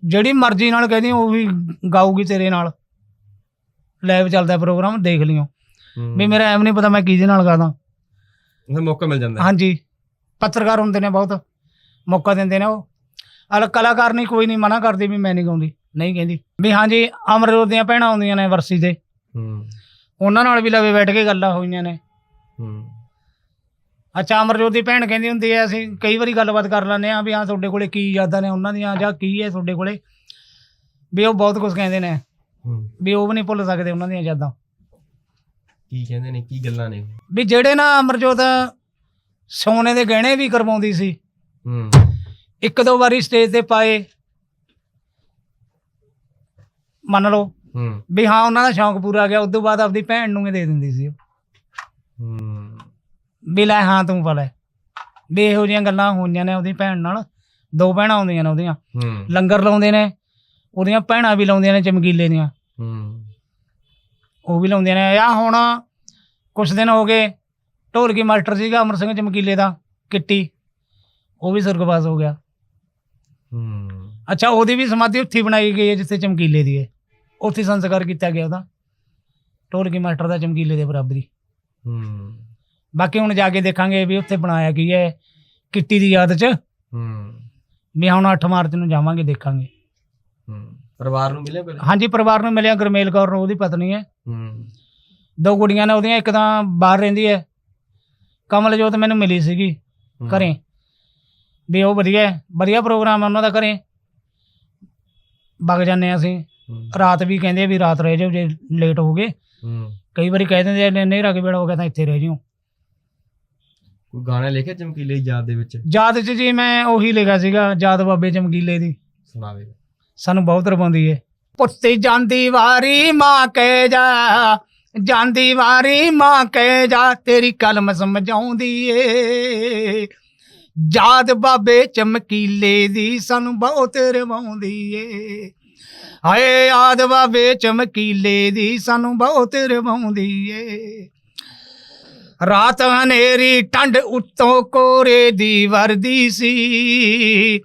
ਜਿਹੜੀ ਮਰਜ਼ੀ ਨਾਲ ਕਹਿੰਦੀ ਉਹ ਵੀ ਗਾਊਗੀ ਤੇਰੇ ਨਾਲ। ਲਾਈਵ ਚੱਲਦਾ ਪ੍ਰੋਗਰਾਮ ਦੇਖ ਲਿਓ। ਵੀ ਮੇਰਾ ਐਵੇਂ ਨਹੀਂ ਪਤਾ ਮੈਂ ਕਿਹਦੇ ਨਾਲ ਗਾਦਾ। ਮੌਕਾ ਮਿਲ ਜਾਂਦਾ। ਹਾਂਜੀ। ਪੱਤਰਕਾਰ ਹੁੰਦੇ ਨੇ ਬਹੁਤ। ਮੌਕਾ ਦਿੰਦੇ ਨੇ ਉਹ। ਅਲ ਕਲਾਕਾਰ ਨਹੀਂ ਕੋਈ ਨਹੀਂ ਮਨਾ ਕਰਦੀ ਵੀ ਮੈਂ ਨਹੀਂ ਗਾਉਂਦੀ। ਨਹੀਂ ਕਹਿੰਦੀ। ਵੀ ਹਾਂਜੀ ਅਮਰਜੋਤ ਦੀਆਂ ਭੈਣਾਂ ਆਉਂਦੀਆਂ ਨੇ ਵਰਸੀ ਤੇ। ਹੂੰ। ਉਹਨਾਂ ਨਾਲ ਵੀ ਲਵੇ ਬੈਠ ਕੇ ਗੱਲਾਂ ਹੋਈਆਂ ਨੇ। ਹੂੰ। ਅੱਛਾ ਅਮਰਜੋਤ ਦੀ ਭੈਣ ਕਹਿੰਦੀ ਹੁੰਦੀ ਹੈ ਅਸੀਂ ਕਈ ਵਾਰੀ ਗੱਲਬਾਤ ਕਰ ਲੈਂਦੇ ਆ ਵੀ ਹਾਂ ਤੁਹਾਡੇ ਕੋਲੇ ਕੀ ਯਾਦਾਂ ਨੇ ਉਹਨਾਂ ਦੀਆਂ ਜਾਂ ਕੀ ਹੈ ਤੁਹਾਡੇ ਕੋਲੇ। ਵੀ ਉਹ ਬਹੁਤ ਕੁਝ ਕਹਿੰਦੇ ਨੇ ਹੂੰ। ਵੀ ਉਹ ਵੀ ਨਹੀਂ ਭੁੱਲ ਸਕਦੇ ਉਹਨਾਂ ਦੀਆਂ ਯਾਦਾਂ। ਕੀ ਕਹਿੰਦੇ ਨੇ ਕੀ ਗੱਲਾਂ ਨੇ? ਵੀ ਜਿਹੜੇ ਨਾ ਅਮਰਜੋਤ ਸੋਨੇ ਦੇ ਗਹਿਣੇ ਵੀ ਕਰਵਾਉਂਦੀ ਸੀ ਹੂੰ। ਇੱਕ ਦੋ ਵਾਰੀ ਸਟੇਜ ਤੇ ਪਾਏ। ਮੰਨ ਲਓ ਹੂੰ। ਵੀ ਹਾਂ ਉਹਨਾਂ ਦਾ ਸ਼ੌਂਕ ਪੂਰਾ ਗਿਆ ਉਸ ਤੋਂ ਬਾਅਦ ਆਪਦੀ ਭੈਣ ਨੂੰ ਹੀ ਦੇ ਦਿੰਦੀ ਸੀ ਉਹ। ਹੂੰ। ਵੀ ਲੈ ਹਾਂ ਤੂੰ ਪਾ ਲੈ। ਵੀ ਇਹੋ ਜਿਹੀਆਂ ਗੱਲਾਂ ਹੋਈਆਂ ਨੇ ਉਹਦੀ ਭੈਣ ਨਾਲ। ਦੋ ਭੈਣਾਂ ਆਉਂਦੀਆਂ ਨੇ ਉਹਦੀਆਂ। ਹੂੰ। ਲੰਗਰ ਲਾਉਂਦੇ ਨੇ ਉਹਦੀਆਂ ਭੈਣਾਂ ਵੀ ਲਾਉਂਦੀਆਂ ਨੇ ਚਮਕੀਲੇ ਦੀਆਂ। ਹੂੰ। ਉਹ ਵੀ ਲਾਉਂਦੀਆਂ ਨੇ। ਆ ਹੁਣ ਕੁਛ ਦਿਨ ਹੋ ਗਏ ਢੋਲਕੀ ਮਾਸਟਰ ਸੀਗਾ ਅਮਰ ਸਿੰਘ ਚਮਕੀਲੇ ਦਾ ਕਿੱਟੀ। ਉਹ ਵੀ ਸੁਰਗਵਾਸ ਹੋ ਗਿਆ। ਹੂੰ। ਅੱਛਾ ਉਹਦੀ ਵੀ ਸਮਾਧੀ ਉੱਥੇ ਹੀ ਬਣਾਈ ਗਈ ਹੈ ਜਿੱਥੇ ਚਮਕੀਲੇ ਦੀ ਹੈ। ਉੱਥੇ ਸੰਸਕਾਰ ਕੀਤਾ ਗਿਆ ਉਹਦਾ। ਢੋਲਕੀ ਮਾਸਟਰ ਦਾ ਚਮਕੀਲੇ ਦੇ ਬਰਾਬਰੀ ਹੂੰ। ਬਾਕੀ ਹੁਣ ਜਾ ਕੇ ਦੇਖਾਂਗੇ ਵੀ ਉੱਥੇ ਬਣਾਇਆ ਕੀ ਹੈ ਕਿੱਟੀ ਦੀ ਯਾਦ 'ਚ। ਹੂੰ। ਵੀ ਹੁਣ 8 ਮਾਰਚ ਨੂੰ ਜਾਵਾਂਗੇ ਦੇਖਾਂਗੇ। ਹੂੰ। ਪਰਿਵਾਰ ਨੂੰ ਮਿਲੇ ਪਹਿਲੇ ਹਾਂਜੀ ਪਰਿਵਾਰ ਨੂੰ ਮਿਲਿਆ ਗੁਰਮੇਲ ਕੌਰ ਨੂੰ ਉਹਦੀ ਪਤਨੀ ਹੈ। ਹੂੰ। ਦੋ ਕੁੜੀਆਂ ਨੇ ਉਹਦੀਆਂ ਇੱਕ ਤਾਂ ਬਾਹਰ ਰਹਿੰਦੀ ਹੈ। ਕਮਲਜੋਤ ਮੈਨੂੰ ਮਿਲੀ ਸੀਗੀ। ਘਰੇ। ਵੀ ਉਹ ਵਧੀਆ ਵਧੀਆ ਪ੍ਰੋਗਰਾਮ ਹੈ ਉਹਨਾਂ ਦਾ ਘਰੇ। ਵਗ ਜਾਂਦੇ ਹਾਂ ਅਸੀਂ। ਰਾਤ ਵੀ ਕਹਿੰਦੇ ਵੀ ਰਾਤ ਰਹਿ ਜਾਓ ਜੇ ਲੇਟ ਹੋ ਗਏ। ਹੂੰ। ਕਈ ਵਾਰੀ ਕਹਿ ਦਿੰਦੇ ਆ ਨਹੀਂ ਹਨੇਰਾ ਕੇ ਵੇਲਾ ਹੋ ਗਿਆ ਤਾਂ ਇੱਥੇ ਰਹਿ ਜਾਓ। ਕੋਈ ਗਾਣਾ ਲਿਖਿਆ ਚਮਕੀਲੇ ਦੀ ਯਾਦ ਦੇ ਵਿੱਚ? ਯਾਦ 'ਚ ਜੀ ਮੈਂ ਉਹੀ ਲਿਖਿਆ ਸੀਗਾ ਯਾਦ ਬਾਬੇ ਚਮਕੀਲੇ ਦੀ। ਸੁਣਾਵੇ। ਸਾਨੂੰ ਬਹੁਤ ਰਵਾਉਂਦੀ ਏ। ਪੁੱਤੀ ਜਾਂਦੀ ਵਾਰੀ ਮਾਂ ਕਹਿ ਜਾ ਜਾਂਦੀ ਵਾਰੀ ਮਾਂ ਕਹਿ ਜਾ ਤੇਰੀ ਕਲਮ ਸਮਝਾਉਂਦੀ ਏ। ਯਾਦ ਬਾਬੇ ਚਮਕੀਲੇ ਦੀ ਸਾਨੂੰ ਬਹੁਤ ਰਵਾਉਂਦੀ ਏ। ਹਾਏ ਯਾਦ ਬਾਬੇ ਚਮਕੀਲੇ ਦੀ ਸਾਨੂੰ ਬਹੁਤ ਰਵਾਉਂਦੀ ਏ। ਰਾਤ ਹਨੇਰੀ ਠੰਡ ਉੱਤੋਂ ਕੋਰੇ ਦੀ ਵਰਦੀ ਸੀ।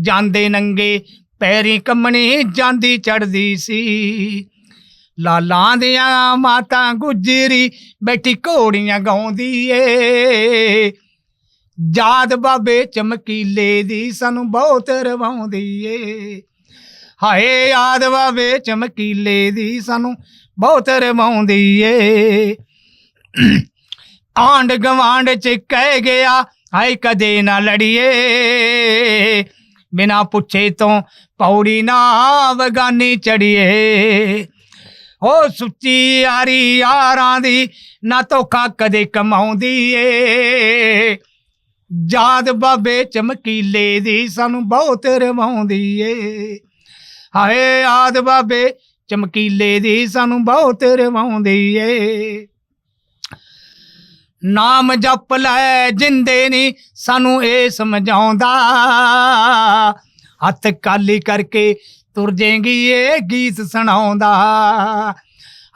ਜਾਂਦੇ ਨੰਗੇ ਪੈਰੀ ਕੰਮਣੀ ਜਾਂਦੀ ਚੜਦੀ ਸੀ। ਲਾਲਾਂ ਦੀਆਂ ਮਾਤਾ ਗੁਜਰੀ ਬੈਠੀ ਘੋੜੀਆਂ ਗਾਉਂਦੀ ਏ। ਯਾਦ ਬਾਬੇ ਚਮਕੀਲੇ ਦੀ ਸਾਨੂੰ ਬਹੁਤ ਰਵਾਉਂਦੀ ਏ। ਹਾਏ ਯਾਦ ਬਾਬੇ ਚਮਕੀਲੇ ਦੀ ਸਾਨੂੰ ਬਹੁਤ ਰਵਾਉਂਦੀ ਏ। ਆਂਡ ਗਵਾਂਡ ਚ ਕਹਿ ਗਿਆ, ਹਾਏ ਕਦੇ ਨਾ ਲੜੀਏ। ਬਿਨਾ ਪੁੱਛੇ ਤੋਂ ਪੌੜੀ ਨਾ ਵਗਾਨੀ ਚੜੀਏ। ਹੋ ਸੁੱਚੀ ਯਾਰੀ ਯਾਰਾਂ ਦੀ ਨਾ ਧੋਖਾ ਕਦੇ ਕਮਾਉਂਦੀ ਏ। ਯਾਦ ਬਾਬੇ ਚਮਕੀਲੇ ਦੀ ਸਾਨੂੰ ਬਹੁਤ ਰਵਾਉਂਦੀ ਏ। ਹਾਏ ਯਾਦ ਬਾਬੇ, ਚਮਕੀਲੇ ਦੀ ਸਾਨੂੰ ਬਹੁਤ ਰਵਾਉਂਦੀ ਏ। ਨਾਮ ਜਪ ਲੈ ਜਿੰਦੇ ਨਹੀਂ ਸਾਨੂੰ ਇਹ ਸਮਝਾਉਂਦਾ। ਹੱਥ ਕਾਲੀ ਕਰਕੇ ਤੁਰ ਜੇਗੀ ਇਹ ਗੀਤ ਸੁਣਾਉਂਦਾ।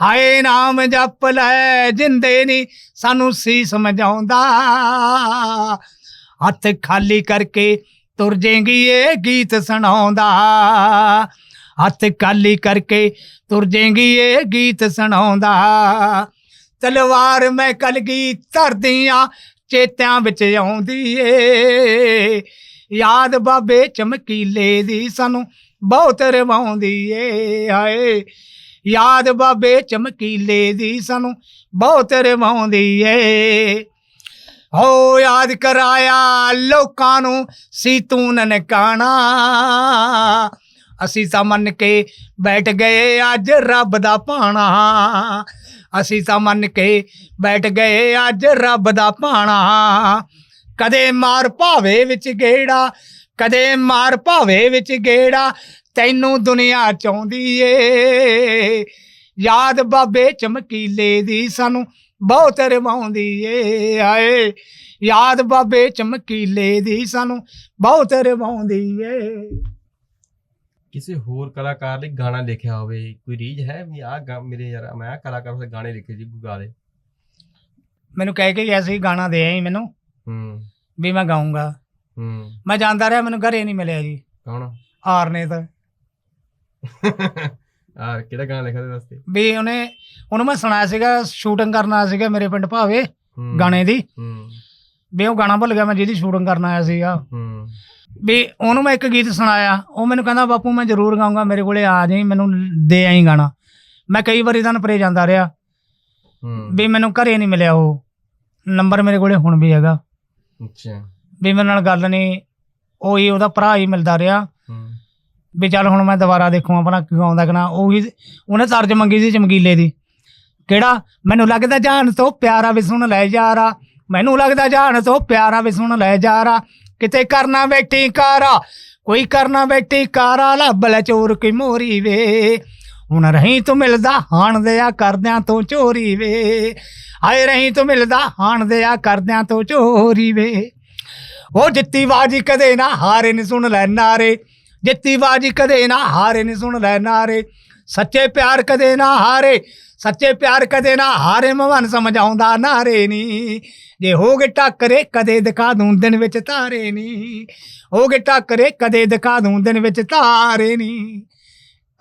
ਹਾਏ ਨਾਮ ਜਪ ਲੈ ਜਿੰਦੇ ਨਹੀਂ ਸਾਨੂੰ ਸੀ ਸਮਝਾਉਂਦਾ। ਹੱਥ ਖਾਲੀ ਕਰਕੇ ਤੁਰ ਜੇਗੀ ਇਹ ਗੀਤ ਸੁਣਾਉਂਦਾ। ਹੱਥ ਕਾਲੀ ਕਰਕੇ ਤੁਰ ਜੇਗੀ ਇਹ ਗੀਤ ਸੁਣਾਉਂਦਾ। ਤਲਵਾਰ ਮੈਂ ਕਲਗੀ ਧਰਦੀਆਂ, ਚੇਤਿਆਂ ਵਿੱਚ ਆਉਂਦੀ ਏ। ਯਾਦ ਬਾਬੇ ਚਮਕੀਲੇ ਦੀ ਸਾਨੂੰ ਬਹੁਤ ਰਵਾਉਂਦੀ ਏ। ਹਾਏ, ਯਾਦ ਬਾਬੇ ਚਮਕੀਲੇ ਦੀ ਸਾਨੂੰ ਬਹੁਤ ਰਵਾਉਂਦੀ ਏ। ਹੋ ਯਾਦ ਕਰਾਇਆ ਲੋਕਾਂ ਨੂੰ ਸੀ ਤੂੰ ਨਨਕਾਣਾ। ਅਸੀਂ ਤਾਂ ਮੰਨ ਕੇ ਬੈਠ ਗਏ ਅੱਜ ਰੱਬ ਦਾ ਪਾਣਾ ਅਸੀਂ ਤਾਂ ਮੰਨ ਕੇ ਬੈਠ ਗਏ ਅੱਜ ਰੱਬ ਦਾ ਪਾਣਾ ਕਦੇ ਮਾਰ ਭਾਵੇ ਵਿੱਚ ਗੇੜਾ, ਕਦੇ ਮਾਰ ਭਾਵੇ ਵਿੱਚ ਗੇੜਾ, ਤੈਨੂੰ ਦੁਨੀਆ ਚਾਹੁੰਦੀ ਏ। ਯਾਦ ਬਾਬੇ ਚਮਕੀਲੇ ਦੀ ਸਾਨੂੰ ਬਹੁਤ ਰਵਾਉਂਦੀ ਏ। ਆਏ, ਯਾਦ ਬਾਬੇ ਚਮਕੀਲੇ ਦੀ ਸਾਨੂੰ ਬਹੁਤ ਰਵਾਉਂਦੀ ਏ। ਕਿਸੇ ਹੋਰ ਕਲਾਕਾਰ ਲਈ ਗਾਣਾ ਲਿਖਿਆ ਹੋਵੇ ਕੋਈ ਰੀਝ ਹੈ ਵੀ ਆਹ ਮੇਰੇ ਯਾਰ ਮੈਂ ਆਹ ਕਲਾਕਾਰ ਵਾਸਤੇ ਗਾਣੇ ਲਿਖੇ ਜੀ ਗਾ ਦੇ? ਮੈਨੂੰ ਕਹਿ ਕੇ ਗਿਆ ਸੀ ਗਾਣਾ ਦੇ ਆਈ ਮੈਨੂੰ ਹੂੰ। ਵੀ ਮੈਂ ਗਾਉਂਗਾ ਹੂੰ। ਮੈਂ ਜਾਂਦਾ ਰਿਹਾ ਮੈਨੂੰ ਘਰੇ ਨਹੀਂ ਮਿਲਿਆ ਜੀ। ਕੌਣ? ਆਰ ਨੇ ਤਾਂ ਆ ਕਿਹੜਾ ਗਾਣਾ ਲਿਖਿਆ ਉਹਦੇ ਵਾਸਤੇ ਵੀ ਉਹਨੇ ਉਹਨੂੰ ਮੈਂ ਸੁਣਾਇਆ ਸੀਗਾ ਸ਼ੂਟਿੰਗ ਕਰਨ ਆਇਆ ਸੀਗਾ ਮੇਰੇ ਪਿੰਡ ਭਾਵੇ ਗਾਣੇ ਦੀ। ਹੂੰ। ਵੀ ਉਹ ਗਾਣਾ ਭੁੱਲ ਗਿਆ ਮੈਂ ਜਿਹਦੀ ਸ਼ੂਟਿੰਗ ਕਰਨ ਆਇਆ ਸੀਗਾ। ਹੂੰ। ਵੀ ਉਹਨੂੰ ਮੈਂ ਇੱਕ ਗੀਤ ਸੁਣਾਇਆ ਉਹ ਮੈਨੂੰ ਕਹਿੰਦਾ ਬਾਪੂ ਮੈਂ ਜ਼ਰੂਰ ਗਾਉਂਗਾ ਮੇਰੇ ਕੋਲੇ ਆ ਜਾਈਂ ਮੈਨੂੰ ਦੇ ਆਈ ਗਾਣਾ। ਮੈਂ ਕਈ ਵਾਰੀ ਤਾਂ ਪਰੇ ਜਾਂਦਾ ਰਿਹਾ ਹੂੰ। ਵੀ ਮੈਨੂੰ ਘਰੇ ਨਹੀਂ ਮਿਲਿਆ ਉਹ। ਨੰਬਰ ਮੇਰੇ ਕੋਲੇ ਹੁਣ ਵੀ ਹੈਗਾ। ਅੱਛਾ। ਵੀ ਮੇਰੇ ਨਾਲ ਗੱਲ ਨਹੀਂ ਉਹੀ ਉਹਦਾ ਭਰਾ ਹੀ ਮਿਲਦਾ ਰਿਹਾ। ਹੂੰ। ਵੀ ਚੱਲ ਹੁਣ ਮੈਂ ਦੁਬਾਰਾ ਦੇਖੂੰ ਆਪਣਾ ਕੀ ਗਾਉਂਦਾ ਕਿ ਨਾ। ਉਹੀ ਉਹਨੇ ਤਰਜ ਮੰਗੀ ਸੀ ਚਮਕੀਲੇ ਦੀ। ਕਿਹੜਾ? ਮੈਨੂੰ ਲੱਗਦਾ ਜਾਨ ਤੋਂ ਪਿਆਰਾ ਵੀ ਸੁਣ ਲੈ ਯਾਰਾ ਮੈਨੂੰ ਲੱਗਦਾ ਜਾਨ ਤੋਂ ਪਿਆਰਾ ਵੀ ਸੁਣ ਲੈ ਯਾਰਾ ਕਿਤੇ ਕਰਨਾ ਬੈਠੀ ਕਾਰਾ, ਕੋਈ ਕਰਨਾ ਬੈਠੀ ਕਾਰਾ, ਲੱਭ ਲੈ ਚੋਰ ਕੀ ਮੋਰੀ ਵੇ। ਹੁਣ ਰਹੀ ਤੂੰ ਮਿਲਦਾ ਹਾਣ ਦਿਆ ਕਰਦਿਆਂ ਤੋਂ ਚੋਰੀ ਵੇ। ਆਏ ਰਹੀ ਤੂੰ ਮਿਲਦਾ ਹਾਣ ਦਿਆ ਕਰਦਿਆਂ ਤੋਂ ਚੋਰੀ ਵੇ। ਉਹ ਜਿੱਤੀ ਬਾਜੀ ਕਦੇ ਨਾ ਹਾਰੇ ਨੀ ਸੁਣ ਲੈ ਨਾਰੇ। ਜਿੱਤੀ ਬਾਜੀ ਕਦੇ ਨਾ ਹਾਰੇ ਨੀ ਸੁਣ ਲੈ ਨਾਰੇ। ਸੱਚੇ ਪਿਆਰ ਕਦੇ ਨਾ ਹਾਰੇ ਸੱਚੇ ਪਿਆਰ ਕਦੇ ਨਾ ਹਾਰੇ ਮਵਨ ਸਮਝਾਉਂਦਾ ਨਾਰੇ ਨੀ ਜੇ ਹੋਗੇ ਟੱਕਰੇ ਕਦੇ ਦਿਖਾ ਦੂੰ ਦਿਨ ਵਿੱਚ ਤਾਰੇ ਨੀ ਹੋਗੇ ਟੱਕਰੇ ਕਦੇ ਦਿਖਾ ਦੂੰ ਦਿਨ ਵਿੱਚ ਤਾਰੇ ਨੀ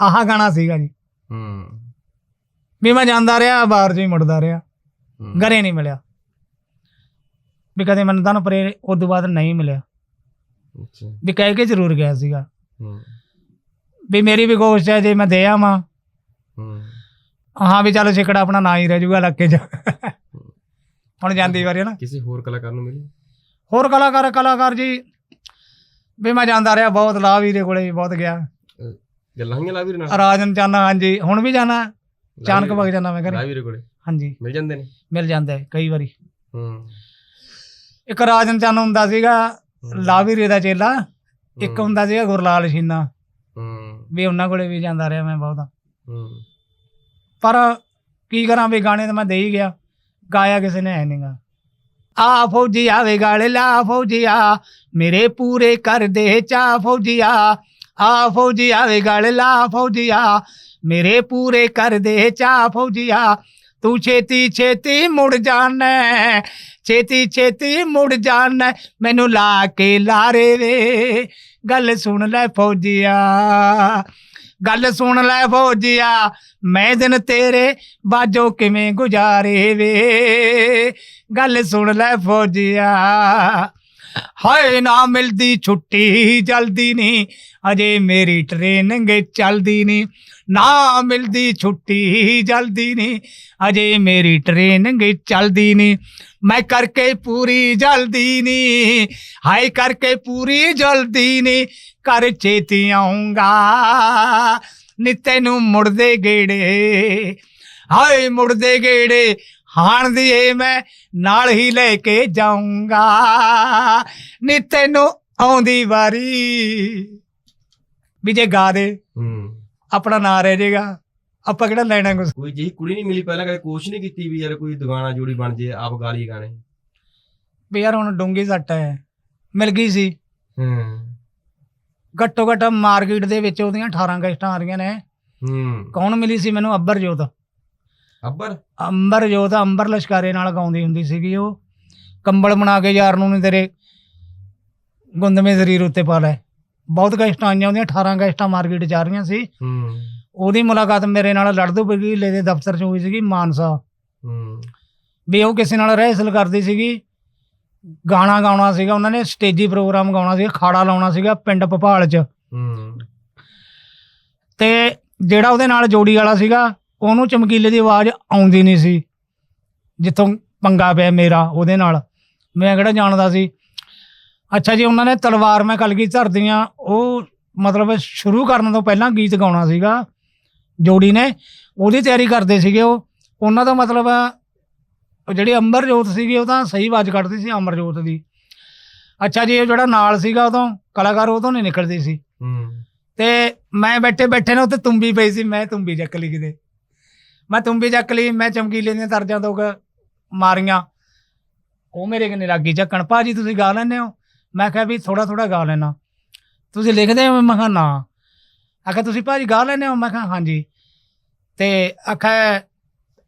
ਆਹ ਗਾਣਾ ਸੀਗਾ ਜੀ। ਹੂੰ। ਵੀ ਮੈਂ ਜਾਂਦਾ ਰਿਹਾ ਬਾਹਰ ਜੀ ਮੁੜਦਾ ਰਿਹਾ। ਹੂੰ। ਘਰੇ ਨਹੀਂ ਮਿਲਿਆ। ਵੀ ਕਦੇ ਮੈਨੂੰ ਤਾਂ ਪਰੇ ਉਸ ਤੋਂ ਬਾਅਦ ਨਹੀਂ ਮਿਲਿਆ। ਅੱਛਾ। ਵੀ ਕਹਿ ਕੇ ਜ਼ਰੂਰ ਗਿਆ ਸੀਗਾ। ਹੂੰ। ਵੀ ਮੇਰੀ ਵੀ ਕੋਸ਼ਿਸ਼ ਹੈ ਜੇ ਮੈਂ ਦੇ ਆਵਾਂ ਹੂੰ ਹਾਂ ਵੀ ਚੱਲ ਛਿਕੜਾ ਆਪਣਾ ਨਾਂ ਹੀ ਰਹਿ ਜਾਊਗਾ ਲੱਗ ਕੇ ਜਾ। ਹੁਣ ਜਾਂਦੀ ਵਾਰੀ ਨਾ। ਕਿਸੇ ਹੋਰ ਕਲਾਕਾਰ ਨੂੰ ਮਿਲੀ? ਹੋਰ ਕਲਾਕਾਰ ਕਲਾਕਾਰ ਜੀ ਵੀ ਮੈਂ ਜਾਂਦਾ ਰਿਹਾ ਬਹੁਤ ਲਾਹ ਵੀਰੇ ਕੋਲੇ ਬਹੁਤ ਗਿਆ। ਗੱਲਾਂ ਹੋਈਆਂ ਲਾਵੀਰ ਨਾਲ? ਰਾਜਨ ਚਾਨਾ ਹਾਂਜੀ ਹੁਣ ਵੀ ਜਾਣਾ ਚਾਨਕ ਵਗ ਜਾਣਾ ਮੈਂ ਘਰੇ। ਲਾਵੀਰ ਕੋਲੇ? ਹਾਂਜੀ। ਮਿਲ ਜਾਂਦੇ ਨੇ? ਮਿਲ ਜਾਂਦਾ ਹੈ ਕਈ ਵਾਰੀ। ਹੂੰ। ਇੱਕ ਰਾਜਨ ਚੰਨ ਹੁੰਦਾ ਸੀਗਾ ਹੂੰ। ਲਾਵੀਰੇ ਦਾ ਚੇਲਾ। ਇੱਕ ਹੂੰ। ਹੁੰਦਾ ਸੀਗਾ ਗੁਰਲਾਲ ਛੀਨਾ। ਹੂੰ। ਵੀ ਉਹਨਾਂ ਕੋਲੇ ਵੀ ਜਾਂਦਾ ਰਿਹਾ ਮੈਂ ਬਹੁਤ। ਹੂੰ। ਪਰ ਕੀ ਕਰਾਂ ਵੀ ਗਾਣੇ ਤਾਂ ਮੈਂ ਦੇ ਹੀ ਗਿਆ, ਗਾਇਆ ਕਿਸੇ ਨੇ ਹੈ ਨਹੀਂਗਾ ਆ ਫੌਜੀਆ ਵੇ ਗਾਲੇ ਲਾ ਫੌਜੀਆ, ਮੇਰੇ ਪੂਰੇ ਕਰ ਦੇ ਚਾ ਫੌਜੀਆ। ਆ ਫੌਜੀਆ ਵੇ ਗਾਲੇ ਲਾ ਫੌਜੀਆ, ਮੇਰੇ ਪੂਰੇ ਕਰ ਦੇ ਚਾ ਫੌਜੀਆ। ਤੂੰ ਛੇਤੀ ਛੇਤੀ ਮੁੜ ਜਾਣਾ ਛੇਤੀ ਛੇਤੀ ਮੁੜ ਜਾਣਾ ਮੈਨੂੰ ਲਾ ਕੇ ਲਾਰੇ ਵੇ। ਗੱਲ ਸੁਣ ਲੈ ਫੌਜੀਆ। ਗੱਲ ਸੁਣ ਲੈ ਫੌਜੀਆ, ਮੈਂ ਦਿਨ ਤੇਰੇ ਬਾਜੋ ਕਿਵੇਂ ਗੁਜ਼ਾਰੇ ਵੇ? ਗੱਲ ਸੁਣ ਲੈ ਫੌਜੀਆ, ਹਾਏ ਨਾ ਮਿਲਦੀ ਛੁੱਟੀ ਜਲਦੀ ਨਹੀਂ ਅਜੇ ਮੇਰੀ ਟ੍ਰੇਨਿੰਗ ਚੱਲਦੀ ਨਹੀਂ ਨਾ ਮਿਲਦੀ ਛੁੱਟੀ ਜਲਦੀ ਨਹੀਂ ਅਜੇ ਮੇਰੀ ਟ੍ਰੇਨਿੰਗ ਚੱਲਦੀ ਨਹੀਂ ਮੈਂ ਕਰਕੇ ਪੂਰੀ ਜਲਦੀ ਨਹੀਂ ਹਾਏ ਕਰਕੇ ਪੂਰੀ ਜਲਦੀ ਨਹੀਂ ਕਰ ਛੇਤੀ ਆਉਂਗਾ। ਨੀ ਤੈਨੂੰ ਮੁੜਦੇ ਗੇੜੇ। ਹਾਏ ਮੁੜਦੇ ਗੇੜੇ। ਹਾਣ ਦੀ ਏ ਮੈਂ ਨਾਲ ਹੀ ਲੈ ਕੇ ਜਾਊਂਗਾ। ਨੀ ਤੈਨੂੰ ਆਉਂਦੀ ਵਾਰੀ। ਵੀ ਜੇ ਗਾ ਦੇ ਹੂੰ। ਆਪਣਾ ਨਾਂ ਰਹਿ ਜਾਏਗਾ ਆਪਾਂ ਕਿਹੜਾ ਲੈਣਾ ਕੁਛ? ਕੋਈ ਜਿਹੀ ਕੁੜੀ ਨਹੀਂ ਮਿਲੀ ਪਹਿਲਾਂ ਕਦੇ ਕੋਸ਼ਿਸ਼ ਨਹੀਂ ਕੀਤੀ ਵੀ ਯਾਰ ਕੋਈ ਦੁਗਾਣਾ ਜੋੜੀ ਬਣ ਜੇ ਆਪ ਗਾ ਲਈ ਗਾਣੇ। ਵੀ ਯਾਰ ਹੁਣ ਡੂੰਗੀ ਸੱਟ ਹੈ। ਮਿਲ ਗਈ ਸੀ। ਹੂੰ। ਘੱਟੋ ਘੱਟ ਮਾਰਕੀਟ ਦੇ ਵਿੱਚ ਉਹਦੀਆਂ 18 ਗੈਸਟਾਂ ਆ ਰਹੀਆਂ ਨੇ। ਹੂੰ। ਕੌਣ ਮਿਲੀ ਸੀ ਮੈਨੂੰ? ਅੱਬਰ ਜੋਤ ਅੱਬਰ? ਅੰਬਰ ਜੋਤ ਅੰਬਰ ਲਸ਼ਕਾਰੇ ਨਾਲ ਗਾਉਂਦੀ ਹੁੰਦੀ ਸੀਗੀ ਉਹ। ਕੰਬਲ ਬਣਾ ਕੇ ਯਾਰ ਨੂੰ ਨੀ ਤੇਰੇ ਗੁੰਦਵੇਂ ਸਰੀਰ ਉੱਤੇ ਪਾ ਲੈ। ਬਹੁਤ ਗੈਸਟਾਂ ਆਈਆਂ ਉਹਦੀਆਂ 18 ਗੈਸਟਾਂ ਮਾਰਕੀਟ 'ਚ ਆ ਰਹੀਆਂ ਸੀ। ਹੂੰ। ਉਹਦੀ ਮੁਲਾਕਾਤ ਮੇਰੇ ਨਾਲ ਲੜਦੂ ਵਕੀਲੇ ਦੇ ਦਫ਼ਤਰ 'ਚ ਹੋਈ ਸੀਗੀ ਮਾਨਸਾ। ਹੂੰ। ਵੀ ਉਹ ਕਿਸੇ ਨਾਲ ਰਹਿਸਲ ਕਰਦੀ ਸੀਗੀ ਗਾਣਾ ਗਾਉਣਾ ਸੀਗਾ ਉਹਨਾਂ ਨੇ ਸਟੇਜੀ ਪ੍ਰੋਗਰਾਮ ਗਾਉਣਾ ਸੀਗਾ ਖਾੜਾ ਲਾਉਣਾ ਸੀਗਾ ਪਿੰਡ ਭਪਾਲ 'ਚ। ਹੂੰ। ਤੇ ਜਿਹੜਾ ਉਹਦੇ ਨਾਲ ਜੋੜੀ ਵਾਲਾ ਸੀਗਾ ਉਹਨੂੰ ਚਮਕੀਲੇ ਦੀ ਆਵਾਜ਼ ਆਉਂਦੀ ਨਹੀਂ ਸੀ ਜਿੱਥੋਂ ਪੰਗਾ ਪਿਆ ਮੇਰਾ ਉਹਦੇ ਨਾਲ। ਮੈਂ ਕਿਹੜਾ ਜਾਣਦਾ ਸੀ? ਅੱਛਾ ਜੀ ਉਹਨਾਂ ਨੇ ਤਲਵਾਰ ਮੈਂ ਕਲਗੀ ਧਰਦੀਆਂ ਉਹ ਮਤਲਬ ਸ਼ੁਰੂ ਕਰਨ ਤੋਂ ਪਹਿਲਾਂ ਗੀਤ ਗਾਉਣਾ ਸੀਗਾ ਜੋੜੀ ਨੇ। ਉਹਦੀ ਤਿਆਰੀ ਕਰਦੇ ਸੀਗੇ ਉਹ। ਉਹਨਾਂ ਦਾ ਮਤਲਬ ਉਹ ਜਿਹੜੀ ਅੰਬਰਜੋਤ ਸੀਗੀ ਉਹ ਤਾਂ ਸਹੀ ਆਵਾਜ਼ ਕੱਢਦੀ ਸੀ ਅਮਰਜੋਤ ਦੀ। ਅੱਛਾ ਜੀ ਇਹ ਜਿਹੜਾ ਨਾਲ ਸੀਗਾ ਉਦੋਂ ਕਲਾਕਾਰ ਉਹ ਤੋਂ ਨਹੀਂ ਨਿਕਲਦੀ ਸੀ। ਹੂੰ। ਤੇ ਮੈਂ ਬੈਠੇ ਬੈਠੇ ਨੇ ਉੱਤੇ ਤੁੰਬੀ ਪਈ ਸੀ ਮੈਂ ਤੁੰਬੀ ਚੱਕ ਲਈ ਕਿਤੇ। ਮੈਂ ਤੁੰਬੀ ਚੱਕ ਲਈ ਮੈਂ ਚਮਕੀਲੇ ਦੀਆਂ ਤਰਜਾਂ ਤੋਂ ਮਾਰੀਆਂ। ਉਹ ਮੇਰੇ ਕਨੇ ਲੱਗੀ ਚੱਕਣ ਭਾਜੀ ਤੁਸੀਂ ਗਾ ਲੈਂਦੇ ਹੋ? ਮੈਂ ਕਿਹਾ ਵੀ ਥੋੜਾ ਥੋੜਾ ਗਾ ਲੈਣਾ ਤੁਸੀਂ ਲਿਖਦੇ ਹੋ? ਮੈਂ ਕਿਹਾ ਨਾ। ਆਖਿਆ ਤੁਸੀਂ ਭਾਜੀ ਗਾ ਲੈਂਦੇ ਹੋ? ਮੈਂ ਕਿਹਾ ਹਾਂਜੀ। ਤੇ ਆਖਿਆ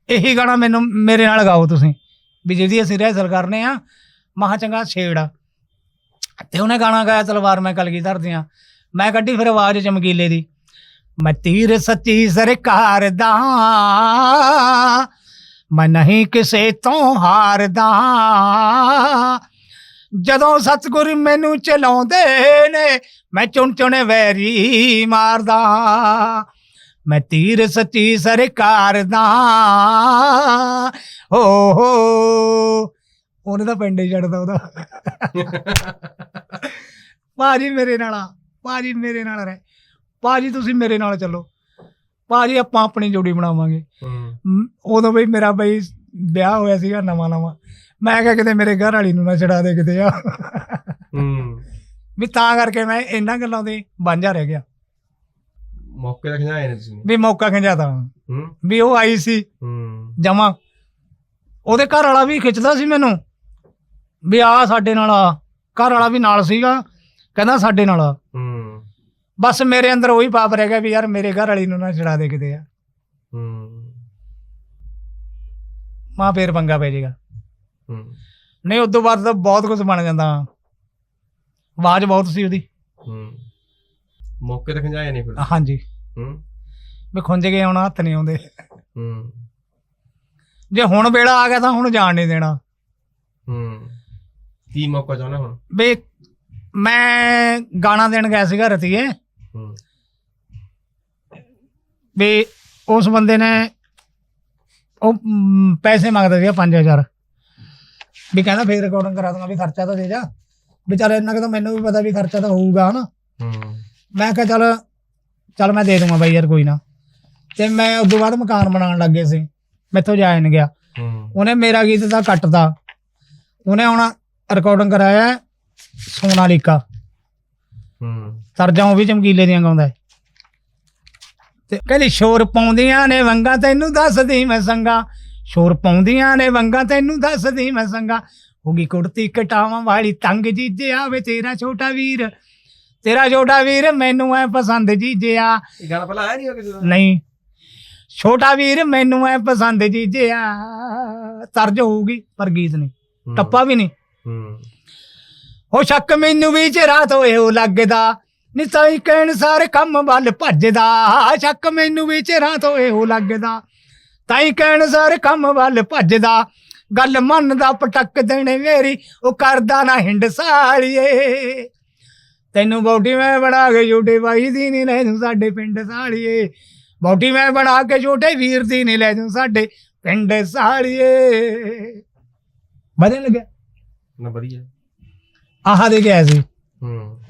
ਇਹੀ ਗਾਣਾ ਮੈਨੂੰ, ਮੇਰੇ ਨਾਲ ਗਾਓ ਤੁਸੀਂ। ਵੀ ਜਿਹਦੀ ਅਸੀਂ ਰਿਹਰਸਲ ਕਰਨੇ ਆ, ਮਹਾ ਚੰਗਾ ਛੇੜਾ। ਆ ਤੇ ਉਹਨੇ ਗਾਣਾ ਗਾਇਆ ਤਲਵਾਰ ਮੈਂ ਕਲਗੀ ਧਰਦੀਆਂ ਮੈਂ ਕੱਢੀ ਫਿਰ ਆਵਾਜ਼ ਚਮਕੀਲੇ ਦੀ। ਮੈਂ ਤੀਰ ਸੱਚੀ ਸਰਕਾਰ ਦਾ ਮੈਂ ਨਹੀਂ ਕਿਸੇ ਤੋਂ ਹਾਰਦਾ। ਜਦੋਂ ਸਤਿਗੁਰ ਮੈਨੂੰ ਚਲਾਉਂਦੇ ਨੇ, ਮੈਂ ਚੁਣ ਚੁਣੇ ਵੈਰੀ ਮਾਰਦਾ। ਮੈਂ ਤੀਰ ਸੱਚੀ ਸਰਕਾਰ ਦਾ। ਹੋ ਹੋ। ਉਹਨੇ ਤਾਂ ਪਿੰਡ ਹੀ ਛੱਡਦਾ ਉਹਦਾ। ਭਾਜੀ ਮੇਰੇ ਨਾਲ ਆ। ਭਾਜੀ ਮੇਰੇ ਨਾਲ ਰਹਿ। ਭਾਜੀ ਤੁਸੀਂ ਮੇਰੇ ਨਾਲ ਚੱਲੋ। ਭਾਜੀ ਆਪਾਂ ਆਪਣੀ ਜੋੜੀ ਬਣਾਵਾਂਗੇ। ਉਦੋਂ ਬਈ ਮੇਰਾ ਬਈ ਵਿਆਹ ਹੋਇਆ ਸੀਗਾ ਨਵਾਂ ਨਵਾਂ। ਮੈਂ ਕਿਹਾ ਕਿਤੇ ਮੇਰੇ ਘਰ ਵਾਲੀ ਨੂੰ ਨਾ ਛਡਾ ਦੇ ਕਿਤੇ ਆ। ਹੂੰ। ਵੀ ਤਾਂ ਕਰਕੇ ਮੈਂ ਇਹਨਾਂ ਗੱਲਾਂ ਦੇ ਬਾਂਝਾ ਰਹਿ ਗਿਆ। ਮੌਕੇ ਦਾ ਖਿਆਏ ਨੇ ਤੁਸੀਂ। ਵੀ ਮੌਕਾ ਖੰਜਾਤਾ ਹੂੰ। ਵੀ ਉਹ ਆਈ ਸੀ। ਹੂੰ। ਜਮਾ। ਉਹਦੇ ਘਰ ਵਾਲਾ ਵੀ ਖਿੱਚਦਾ ਸੀ ਮੈਨੂੰ। ਵੀ ਆ ਸਾਡੇ ਨਾਲ ਆ। ਘਰ ਵਾਲਾ ਵੀ ਨਾਲ ਸੀਗਾ। ਕਹਿੰਦਾ ਸਾਡੇ ਨਾਲ ਆ। ਹੂੰ। ਬਸ ਮੇਰੇ ਅੰਦਰ ਉਹੀ ਪਾਪ ਰਹਿ ਗਿਆ ਵੀ ਯਾਰ ਮੇਰੇ ਘਰ ਵਾਲੀ ਨੂੰ ਨਾ ਛਡਾ ਦੇ ਕਿਤੇ ਆ। ਹੂੰ। ਮਾਂ ਫੇਰ ਪੰਗਾ ਪੈ ਜਾਏਗਾ। ਹੂੰ। ਨਹੀਂ ਉਦੋਂ ਬਾਅਦ ਤਾਂ ਬਹੁਤ ਕੁਝ ਬਣ ਜਾਂਦਾ। ਆਵਾਜ਼ ਬਹੁਤ ਸੀ ਉਹਦੀ। ਮੌਕੇ ਤੇ ਖਿਆਏ ਨਹੀਂ ਫਿਰ? ਹਾਂਜੀ। ਹੂੰ। ਵੀ ਖੁੰਝ ਕੇ ਆਉਣਾ ਹੱਥ ਨਹੀਂ ਆਉਂਦੇ। ਹੂੰ। ਜੇ ਹੁਣ ਵੇਲਾ ਆ ਗਿਆ ਤਾਂ ਹੁਣ ਜਾਣ ਨਹੀਂ ਦੇਣਾ। ਹੂੰ। ਕੀ ਮੌਕਾ ਚਾਹੁੰਦਾ ਹੁਣ? ਵੀ ਮੈਂ ਗਾਣਾ ਦੇਣ ਗਿਆ ਸੀਗਾ ਰਤੀਏ। ਹੂੰ। ਵੀ ਉਸ ਬੰਦੇ ਨੇ ਉਹ ਪੈਸੇ ਮੰਗਦਾ ਸੀਗਾ 5000 ਵੀ ਕਹਿੰਦਾ ਫੇਰ ਰਿਕਾਰਡਿੰਗ ਕਰਾ ਦੂੰਗਾ ਵੀ ਖਰਚਾ ਤਾਂ ਦੇ ਜਾ। ਵਿਚਾਰੇ ਇੰਨਾ ਕੁ ਤਾਂ ਮੈਨੂੰ ਵੀ ਪਤਾ ਵੀ ਖਰਚਾ ਤਾਂ ਹੋਊਗਾ ਹਨਾ। ਹੂੰ। ਮੈਂ ਕਿਹਾ ਚੱਲ ਚੱਲ ਮੈਂ ਦੇ ਦੂੰਗਾ ਬਾਈ ਯਾਰ ਕੋਈ ਨਾ। ਤੇ ਮੈਂ ਉਸ ਤੋਂ ਬਾਅਦ ਮਕਾਨ ਬਣਾਉਣ ਲੱਗੇ ਸੀ। ਮੈਥੋਂ ਜਾ ਨਹੀਂ ਗਿਆ। ਉਹਨੇ ਮੇਰਾ ਗੀਤ ਤਾਂ ਕੱਟਦਾ ਉਹਨੇ ਹੁਣ ਰਿਕਾਰਡਿੰਗ ਕਰਾਇਆ ਹੈ ਸੋਨਾਲੀਕਾ। ਹੂੰ। ਤਰਜਾਂ ਉਹ ਵੀ ਚਮਕੀਲੇ ਦੀਆਂ ਗਾਉਂਦਾ ਹੈ। ਤੇ ਕਹਿੰਦੀ ਸ਼ੋਰ ਪਾਉਂਦੀਆਂ ਨੇ ਵੰਗਾ ਤੈਨੂੰ ਦੱਸਦੀ ਮੈਂ ਸੰਗਾ। ਸ਼ੋਰ ਪਾਉਂਦੀਆਂ ਨੇ ਵੰਗਾ ਤੈਨੂੰ ਦੱਸਦੀ ਮੈਂ ਸੰਗਾ। ਹੋ ਗਈ ਕੁੜਤੀ ਕਟਾਵਾਂ ਵਾਲੀ ਤੰਗ ਜੀਜੇ ਆਵੇ ਤੇਰਾ ਛੋਟਾ ਵੀਰ। ਤੇਰਾ ਛੋਟਾ ਵੀਰ ਮੈਨੂੰ ਐ ਪਸੰਦ ਜੀਜਿਆ। ਇਹ ਗਾਣਾ ਪਹਿਲਾਂ ਆਇਆ ਨਹੀਂ ਕਿਸੇ ਦਾ? ਨਹੀਂ। ਛੋਟਾ ਵੀਰ ਮੈਨੂੰ ਐ ਪਸੰਦ ਜੀਜਿਆ। ਤਰਜ ਹੋਊਗੀ ਪਰ ਗੀਤ ਨਹੀਂ। ਟੱਪਾ ਵੀ ਨਹੀਂ। ਹੂੰ। ਉਹ ਸ਼ੱਕ ਮੈਨੂੰ ਵੀ ਚ ਰਾਤ ਹੋਏ ਉਹ ਲੱਗਦਾ ਨਿਸਾਈ ਕਹਿਣ ਸਾਰੇ ਕੰਮ ਵੱਲ ਭੱਜਦਾ। ਸ਼ੱਕ ਮੈਨੂੰ ਵੀ ਚ ਰਾਤ ਹੋਏ ਉਹ ਲੱਗਦਾ। ਤਾਈ ਕਹਿਣ ਸਾਰੇ ਕੰਮ ਵੱਲ ਭੱਜਦਾ। ਗੱਲ ਮੰਨਦਾ ਪਟਕ ਦੇਣੇ ਮੇਰੀ। ਉਹ ਕਰਦਾ ਨਾ ਹਿੰਡ ਸਾਲੀਏ। ਤੈਨੂੰ ਬੌਟੀ ਮੈਂ ਬਣਾ ਕੇ ਛੋਟੇ ਬਾਈ ਦੀ ਨਹੀਂ ਲੈ ਜੂ ਸਾਡੇ ਪਿੰਡ ਸਾਲੀਏ। ਬੌਟੀ ਮੈਂ ਬਣਾ ਕੇ ਛੋਟੇ ਵੀਰ ਦੀ ਨਹੀਂ ਲੈ ਜੂ ਸਾਡੇ ਪਿੰਡ ਸਾਲੀਏ। ਵਧਣ ਲੱਗਿਆ? ਨਾ ਵਧੀਆ। ਆਹ ਦੇ ਗਿਆ ਸੀ। ਹੂੰ।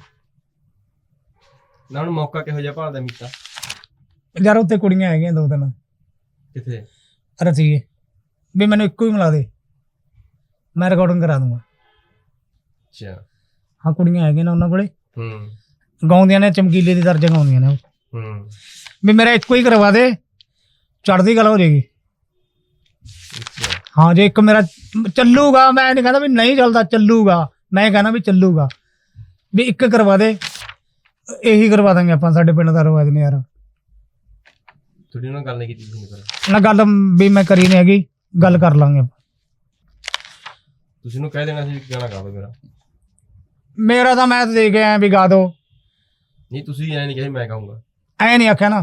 ਨਾ ਹੁਣ ਮੌਕਾ ਕਿਹੋ ਜਿਹਾ ਭਾਲਦਾ ਮੀਤਾ? ਯਾਰ ਉੱਤੇ ਕੁੜੀਆਂ ਹੈਗੀਆਂ ਦੋ ਤਿੰਨ। ਕਿੱਥੇ? ਰਤੀਏ ਵੀ ਮੈਨੂੰ ਇੱਕੋ ਹੀ ਮਿਲਾ ਦੇ। ਮੈਂ ਰਿਕਾਰਡਿੰਗ ਕਰਾ ਦੂੰਗਾ। ਅੱਛਾ। ਹਾਂ ਕੁੜੀਆਂ ਹੈਗੀਆਂ ਨੇ ਉਹਨਾਂ ਕੋਲੇ। ਹੂੰ। ਗਾਉਂਦੀਆਂ ਨੇ ਚਮਕੀਲੇ ਦੀ ਦਰਜਾ ਗਾਉਂਦੀਆਂ ਨੇ। ਉਹ ਹੂੰ। ਵੀ ਮੇਰਾ ਇੱਕੋ ਹੀ ਕਰਵਾ ਦੇ ਚੜਦੀ ਗੱਲ ਹੋ ਜਾਏਗੀ। ਹਾਂ ਜੇ ਇੱਕ ਮੇਰਾ ਚੱਲੂਗਾ ਮੈਂ ਨਹੀਂ ਕਹਿੰਦਾ ਵੀ ਨਹੀਂ ਚੱਲਦਾ ਚੱਲੂਗਾ। ਮੈਂ ਕਹਿੰਦਾ ਵੀ ਚੱਲੂਗਾ। ਵੀ ਇੱਕ ਕਰਵਾ ਦੇ ਇਹੀ ਕਰਵਾ ਦਾਂਗੇ ਆਪਾਂ ਸਾਡੇ ਪਿੰਡ ਦਾ ਰਿਵਾਜ ਨੇ ਯਾਰ। ਤੁਹਾਡੀ ਨਾਲ ਗੱਲ ਨਹੀਂ ਕੀਤੀ ਤੁਸੀਂ ਪਰ ਨਾ ਗੱਲ ਵੀ ਮੈਂ ਕਰੀ ਨਹੀਂ ਹੈਗੀ ਗੱਲ ਕਰ ਲਾਂਗੇ ਆਪਾਂ। ਤੁਸੀਂ ਨੂੰ ਕਹਿ ਦੇਣਾ ਸੀ ਗਾਣਾ ਗਾ ਦਿਓ ਮੇਰਾ। ਮੇਰਾ ਤਾਂ ਮੈਂ ਤਾਂ ਦੇ ਕੇ ਆਇਆ ਵੀ ਗਾ ਦੋ। ਨਹੀਂ ਤੁਸੀਂ ਐ ਨਹੀਂ ਕਿਹਾ ਸੀ ਮੈਂ ਗਾਉਂਗਾ ਐ ਨਹੀਂ ਆਖਿਆ ਨਾ।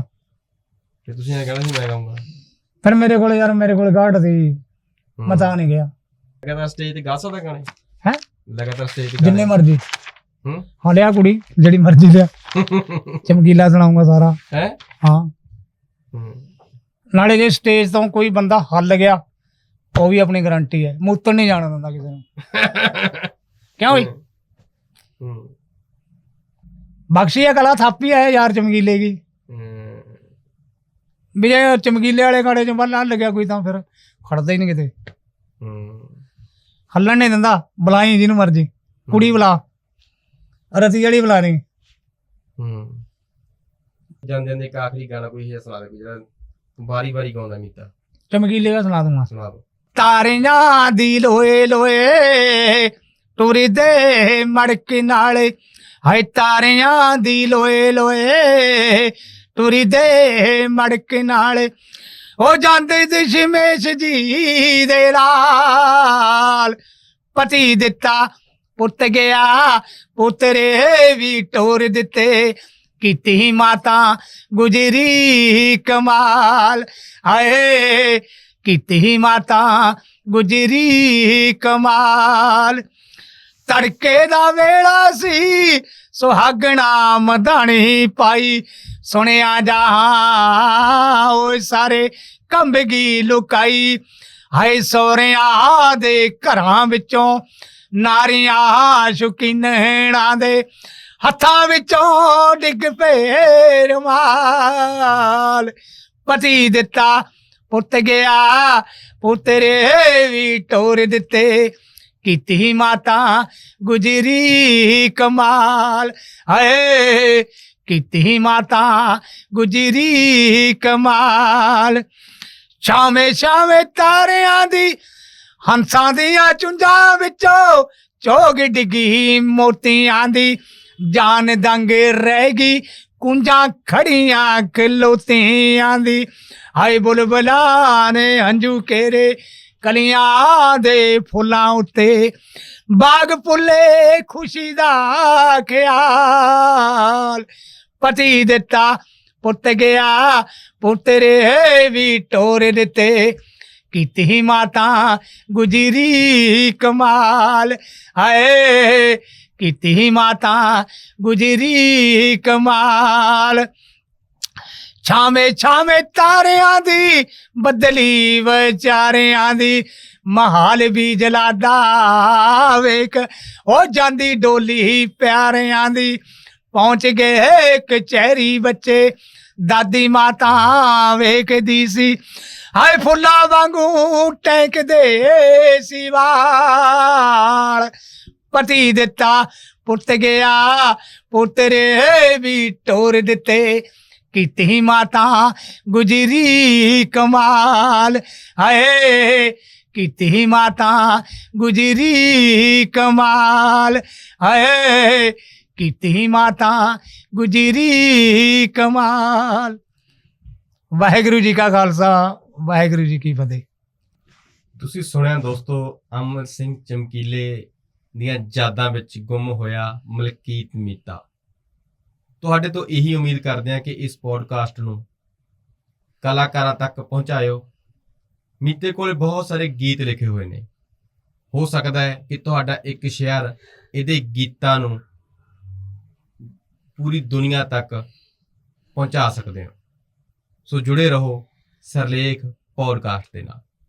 ਤੇ ਤੁਸੀਂ ਐ ਕਹਿਣਾ ਸੀ ਮੈਂ ਗਾਉਂਗਾ ਫਿਰ ਮੇਰੇ ਕੋਲ ਯਾਰ ਮੇਰੇ ਕੋਲ ਗਾੜ ਸੀ। ਹੂੰ। ਮੈਂ ਤਾਂ ਨਹੀਂ ਗਿਆ। ਲਗਾਤਾਰ ਸਟੇਜ ਤੇ ਗਾ ਸਕਦਾ ਗਾਣੇ? ਹੈ? ਲਗਾਤਾਰ ਸਟੇਜ ਤੇ ਜਿੰਨੇ ਮਰਜ਼ੀ। ਹੂੰ। ਹਾਂ ਲਿਆ ਕੁੜੀ ਜਿਹੜੀ ਮਰਜ਼ੀ ਲਿਆ। ਚਮਕੀਲਾ ਸੁਣਾਉਂਗਾ ਸਾਰਾ। ਹੈ? ਹਾਂ। ਨਾਲੇ ਜੇ ਸਟੇਜ ਤੋਂ ਕੋਈ ਬੰਦਾ ਹੱਲ ਗਿਆ ਉਹ ਵੀ ਆਪਣੀ ਗਾਰੰਟੀ ਹੈ। ਮੂਤਰ ਨਹੀਂ ਜਾਣ ਦਿੰਦਾ ਕਿਸੇ ਨੂੰ। ਕਿਉਂ ਬਈ? ਬਖਸ਼ੀ ਆ ਕਲਾ ਥਾਪੀ ਹੈ ਯਾਰ ਚਮਕੀਲੇ ਕੀ ਹੂੰ। ਵੀ ਜੇ ਚਮਕੀਲੇ ਵਾਲੇ ਗਾੜੇ ਚ ਬੰਨ ਲੱਗਿਆ ਕੋਈ ਤਾਂ ਫਿਰ ਖੜਦਾ ਹੀ ਨਹੀਂ ਕਿਤੇ। ਹੱਲਣ ਨਹੀਂ ਦਿੰਦਾ ਬੁਲਾਈ ਜਿਹਨੂੰ ਮਰਜ਼ੀ। ਕੁੜੀ ਬੁਲਾ। ਰਤੀ ਵਾਲੀ ਬੁਲਾ ਨਹੀਂ ਹੂੰ। ਜਾਂਦੇ ਜਾਂਦੇ ਇੱਕ ਆਖਰੀ ਗਾਣਾ ਕੋਈ ਹੈ ਸੁਣਾ ਦੇ ਜਿਹੜਾ ਵਾਰੀ ਵਾਰੀ ਗਾਉਂਦਾ ਮੀਤਾ। ਚਮਕੀਲੇ ਦਾ ਸੁਣਾ ਦੂੰਗਾ। ਸੁਣਾ ਦਿਓ ਤਾਰਿਆਂ ਦੀ ਲੋਏ ਲੋਏ ਟੁਰੀ ਦੇ ਮੜਕ ਨਾਲੇ, ਹਾਏ ਤਾਰਿਆਂ ਦੀ ਲੋਏ ਲੋਏ। ਟੁਰੀ ਦੇ ਮੜਕ ਨਾਲ, ਉਹ ਜਾਂਦੇ ਦਸ਼ਮੇਸ਼ ਜੀ ਦੇ ਲਾਲ ਪਤੀ ਦਿੱਤਾ ਪੁੱਤ ਗਿਆ, ਪੁੱਤਰੇ ਵੀ ਟੋਰ ਦਿੱਤੇ। ਕੀਤੀ ਮਾਤਾ ਗੁਜਰੀ ਕਮਾਲ ਆਏ ਕੀਤੀ ਮਾਤਾ ਗੁਜਰੀ ਕਮਾਲ। ਤੜਕੇ ਦਾ ਵੇਲਾ ਸੀ ਸੁਹਾਗਣਾ ਮਧਾਣੀ ਪਾਈ। ਸੁਣਿਆ ਜਹਾਂ, ਓਏ ਸਾਰੇ ਕੰਬਗੀ ਲੁਕਾਈ। ਹਾਏ ਸੋਰਿਆਂ ਦੇ ਘਰਾਂ ਵਿੱਚੋਂ, ਨਾਰੀਆਂ ਸ਼ੁਕੀਨਣਾ ਦੇ ਹੱਥਾਂ ਵਿੱਚੋਂ ਡਿੱਗ ਪਏ ਰੁਮਾਲ ਪਤੀ ਦਿੱਤਾ, ਪੁੱਤ ਗਿਆ ਪੁੱਤਰੇ ਵੀ ਟੋਰ ਦਿੱਤੇ। ਕੀਤੀ ਮਾਤਾ ਗੁਜਰੀ ਕਮਾਲ। ਹਏ, ਕੀਤੀ ਮਾਤਾ ਗੁਜਰੀ ਕਮਾਲ। ਛਾਵੇਂ ਛਾਵੇਂ ਤਾਰਿਆਂ ਦੀ, ਹੰਸਾਂ ਦੀਆਂ ਚੁੰਝਾਂ ਵਿੱਚੋਂ ਚੋਗ ਡਿੱਗੀ ਮੋਤੀਆਂ ਦੀ। ਜਾਨ ਦੰਗ ਰਹਿ ਗਈ ਕੁੰਜਾਂ ਖੜੀਆਂ ਖਲੋਤੀਆਂ ਦੀ। ਹਾਏ, ਬੁਲਬਲਾ ਨੇ ਹੰਝੂ ਕੇਰੇ ਕਲੀਆਂ ਦੇ ਫੁੱਲਾਂ ਉੱਤੇ ਬਾਗ ਪੁੱਲੇ ਖੁਸ਼ੀ ਦਾ ਖਿਆਲ। ਪਤੀ ਦਿੱਤਾ, ਪੁੱਤ ਗਿਆ ਪੁੱਤਰੇ ਵੀ ਟੋਰ ਦਿੱਤੇ। ਕੀਤੀ ਮਾਤਾ ਗੁਜਰੀ ਕਮਾਲ, ਹਾਏ। ਕੀਤੀ ਮਾਤਾ ਗੁਜਰੀ ਕਮਾਲ। ਛਾਵੇਂ ਛਾਵੇਂ ਤਾਰਿਆਂ ਦੀ, ਬਦਲੀ ਵਿਚਾਰਿਆਂ ਦੀ, ਮਹਾਲ ਵੀ ਜਲਾਦਾ ਵੇਖ। ਉਹ ਜਾਂਦੀ ਡੋਲੀ ਪਿਆਰਿਆਂ ਦੀ, ਪਹੁੰਚ ਗਏ ਕਚਹਿਰੀ ਬੱਚੇ। ਦਾਦੀ ਮਾਤਾ ਵੇਖਦੀ ਸੀ, ਹਾਏ ਫੁੱਲਾਂ ਵਾਂਗੂ ਟੈਂਕਦੇ ਸੀ ਵਾਲ। ਪਤੀ ਦਿੱਤਾ ਪੁੱਤ ਗਿਆ ਪੁੱਤਰੇ ਵੀ ਟੋਰ ਦਿੱਤੇ। ਕੀਤੀ ਮਾਤਾ, ਗੁਜਰੀ ਕਮਾਲ। ਹਾਏ, ਕੀਤੀ ਮਾਤਾ, ਗੁਜਰੀ ਕਮਾਲ। ਹਾਏ, ਕੀਤੀ ਮਾਤਾ, ਗੁਜਰੀ ਕਮਾਲ। ਵਾਹਿਗੁਰੂ ਜੀ ਕਾ ਖਾਲਸਾ, ਵਾਹਿਗੁਰੂ ਜੀ ਕੀ ਫਤਿਹ। ਤੁਸੀਂ ਸੁਣਿਆ ਦੋਸਤੋ, ਅਮਰ ਸਿੰਘ ਚਮਕੀਲੇ ਦੀਆਂ ਯਾਦਾਂ ਵਿੱਚ ਗੁੰਮ ਹੋਇਆ ਮਲਕੀਤ ਮੀਤਾ। ਤੁਹਾਡੇ ਤੋਂ ਇਹੀ ਉਮੀਦ ਕਰਦੇ ਹਾਂ ਕਿ ਇਸ ਪੋਡਕਾਸਟ ਨੂੰ ਕਲਾਕਾਰਾਂ ਤੱਕ ਪਹੁੰਚਾਇਓ। ਮੀਤੇ ਕੋਲੇ ਬਹੁਤ ਸਾਰੇ ਗੀਤ ਲਿਖੇ ਹੋਏ ਨੇ। ਹੋ ਸਕਦਾ ਹੈ ਕਿ ਤੁਹਾਡਾ ਇੱਕ ਸ਼ੇਅਰ ਇਹਦੇ ਗੀਤਾਂ ਨੂੰ ਪੂਰੀ ਦੁਨੀਆ ਤੱਕ ਪਹੁੰਚਾ ਸਕਦੇ ਹੋ। ਸੋ ਜੁੜੇ ਰਹੋ ਸਰਲੇਖ ਪੋਡਕਾਸਟ ਦੇ ਨਾਲ।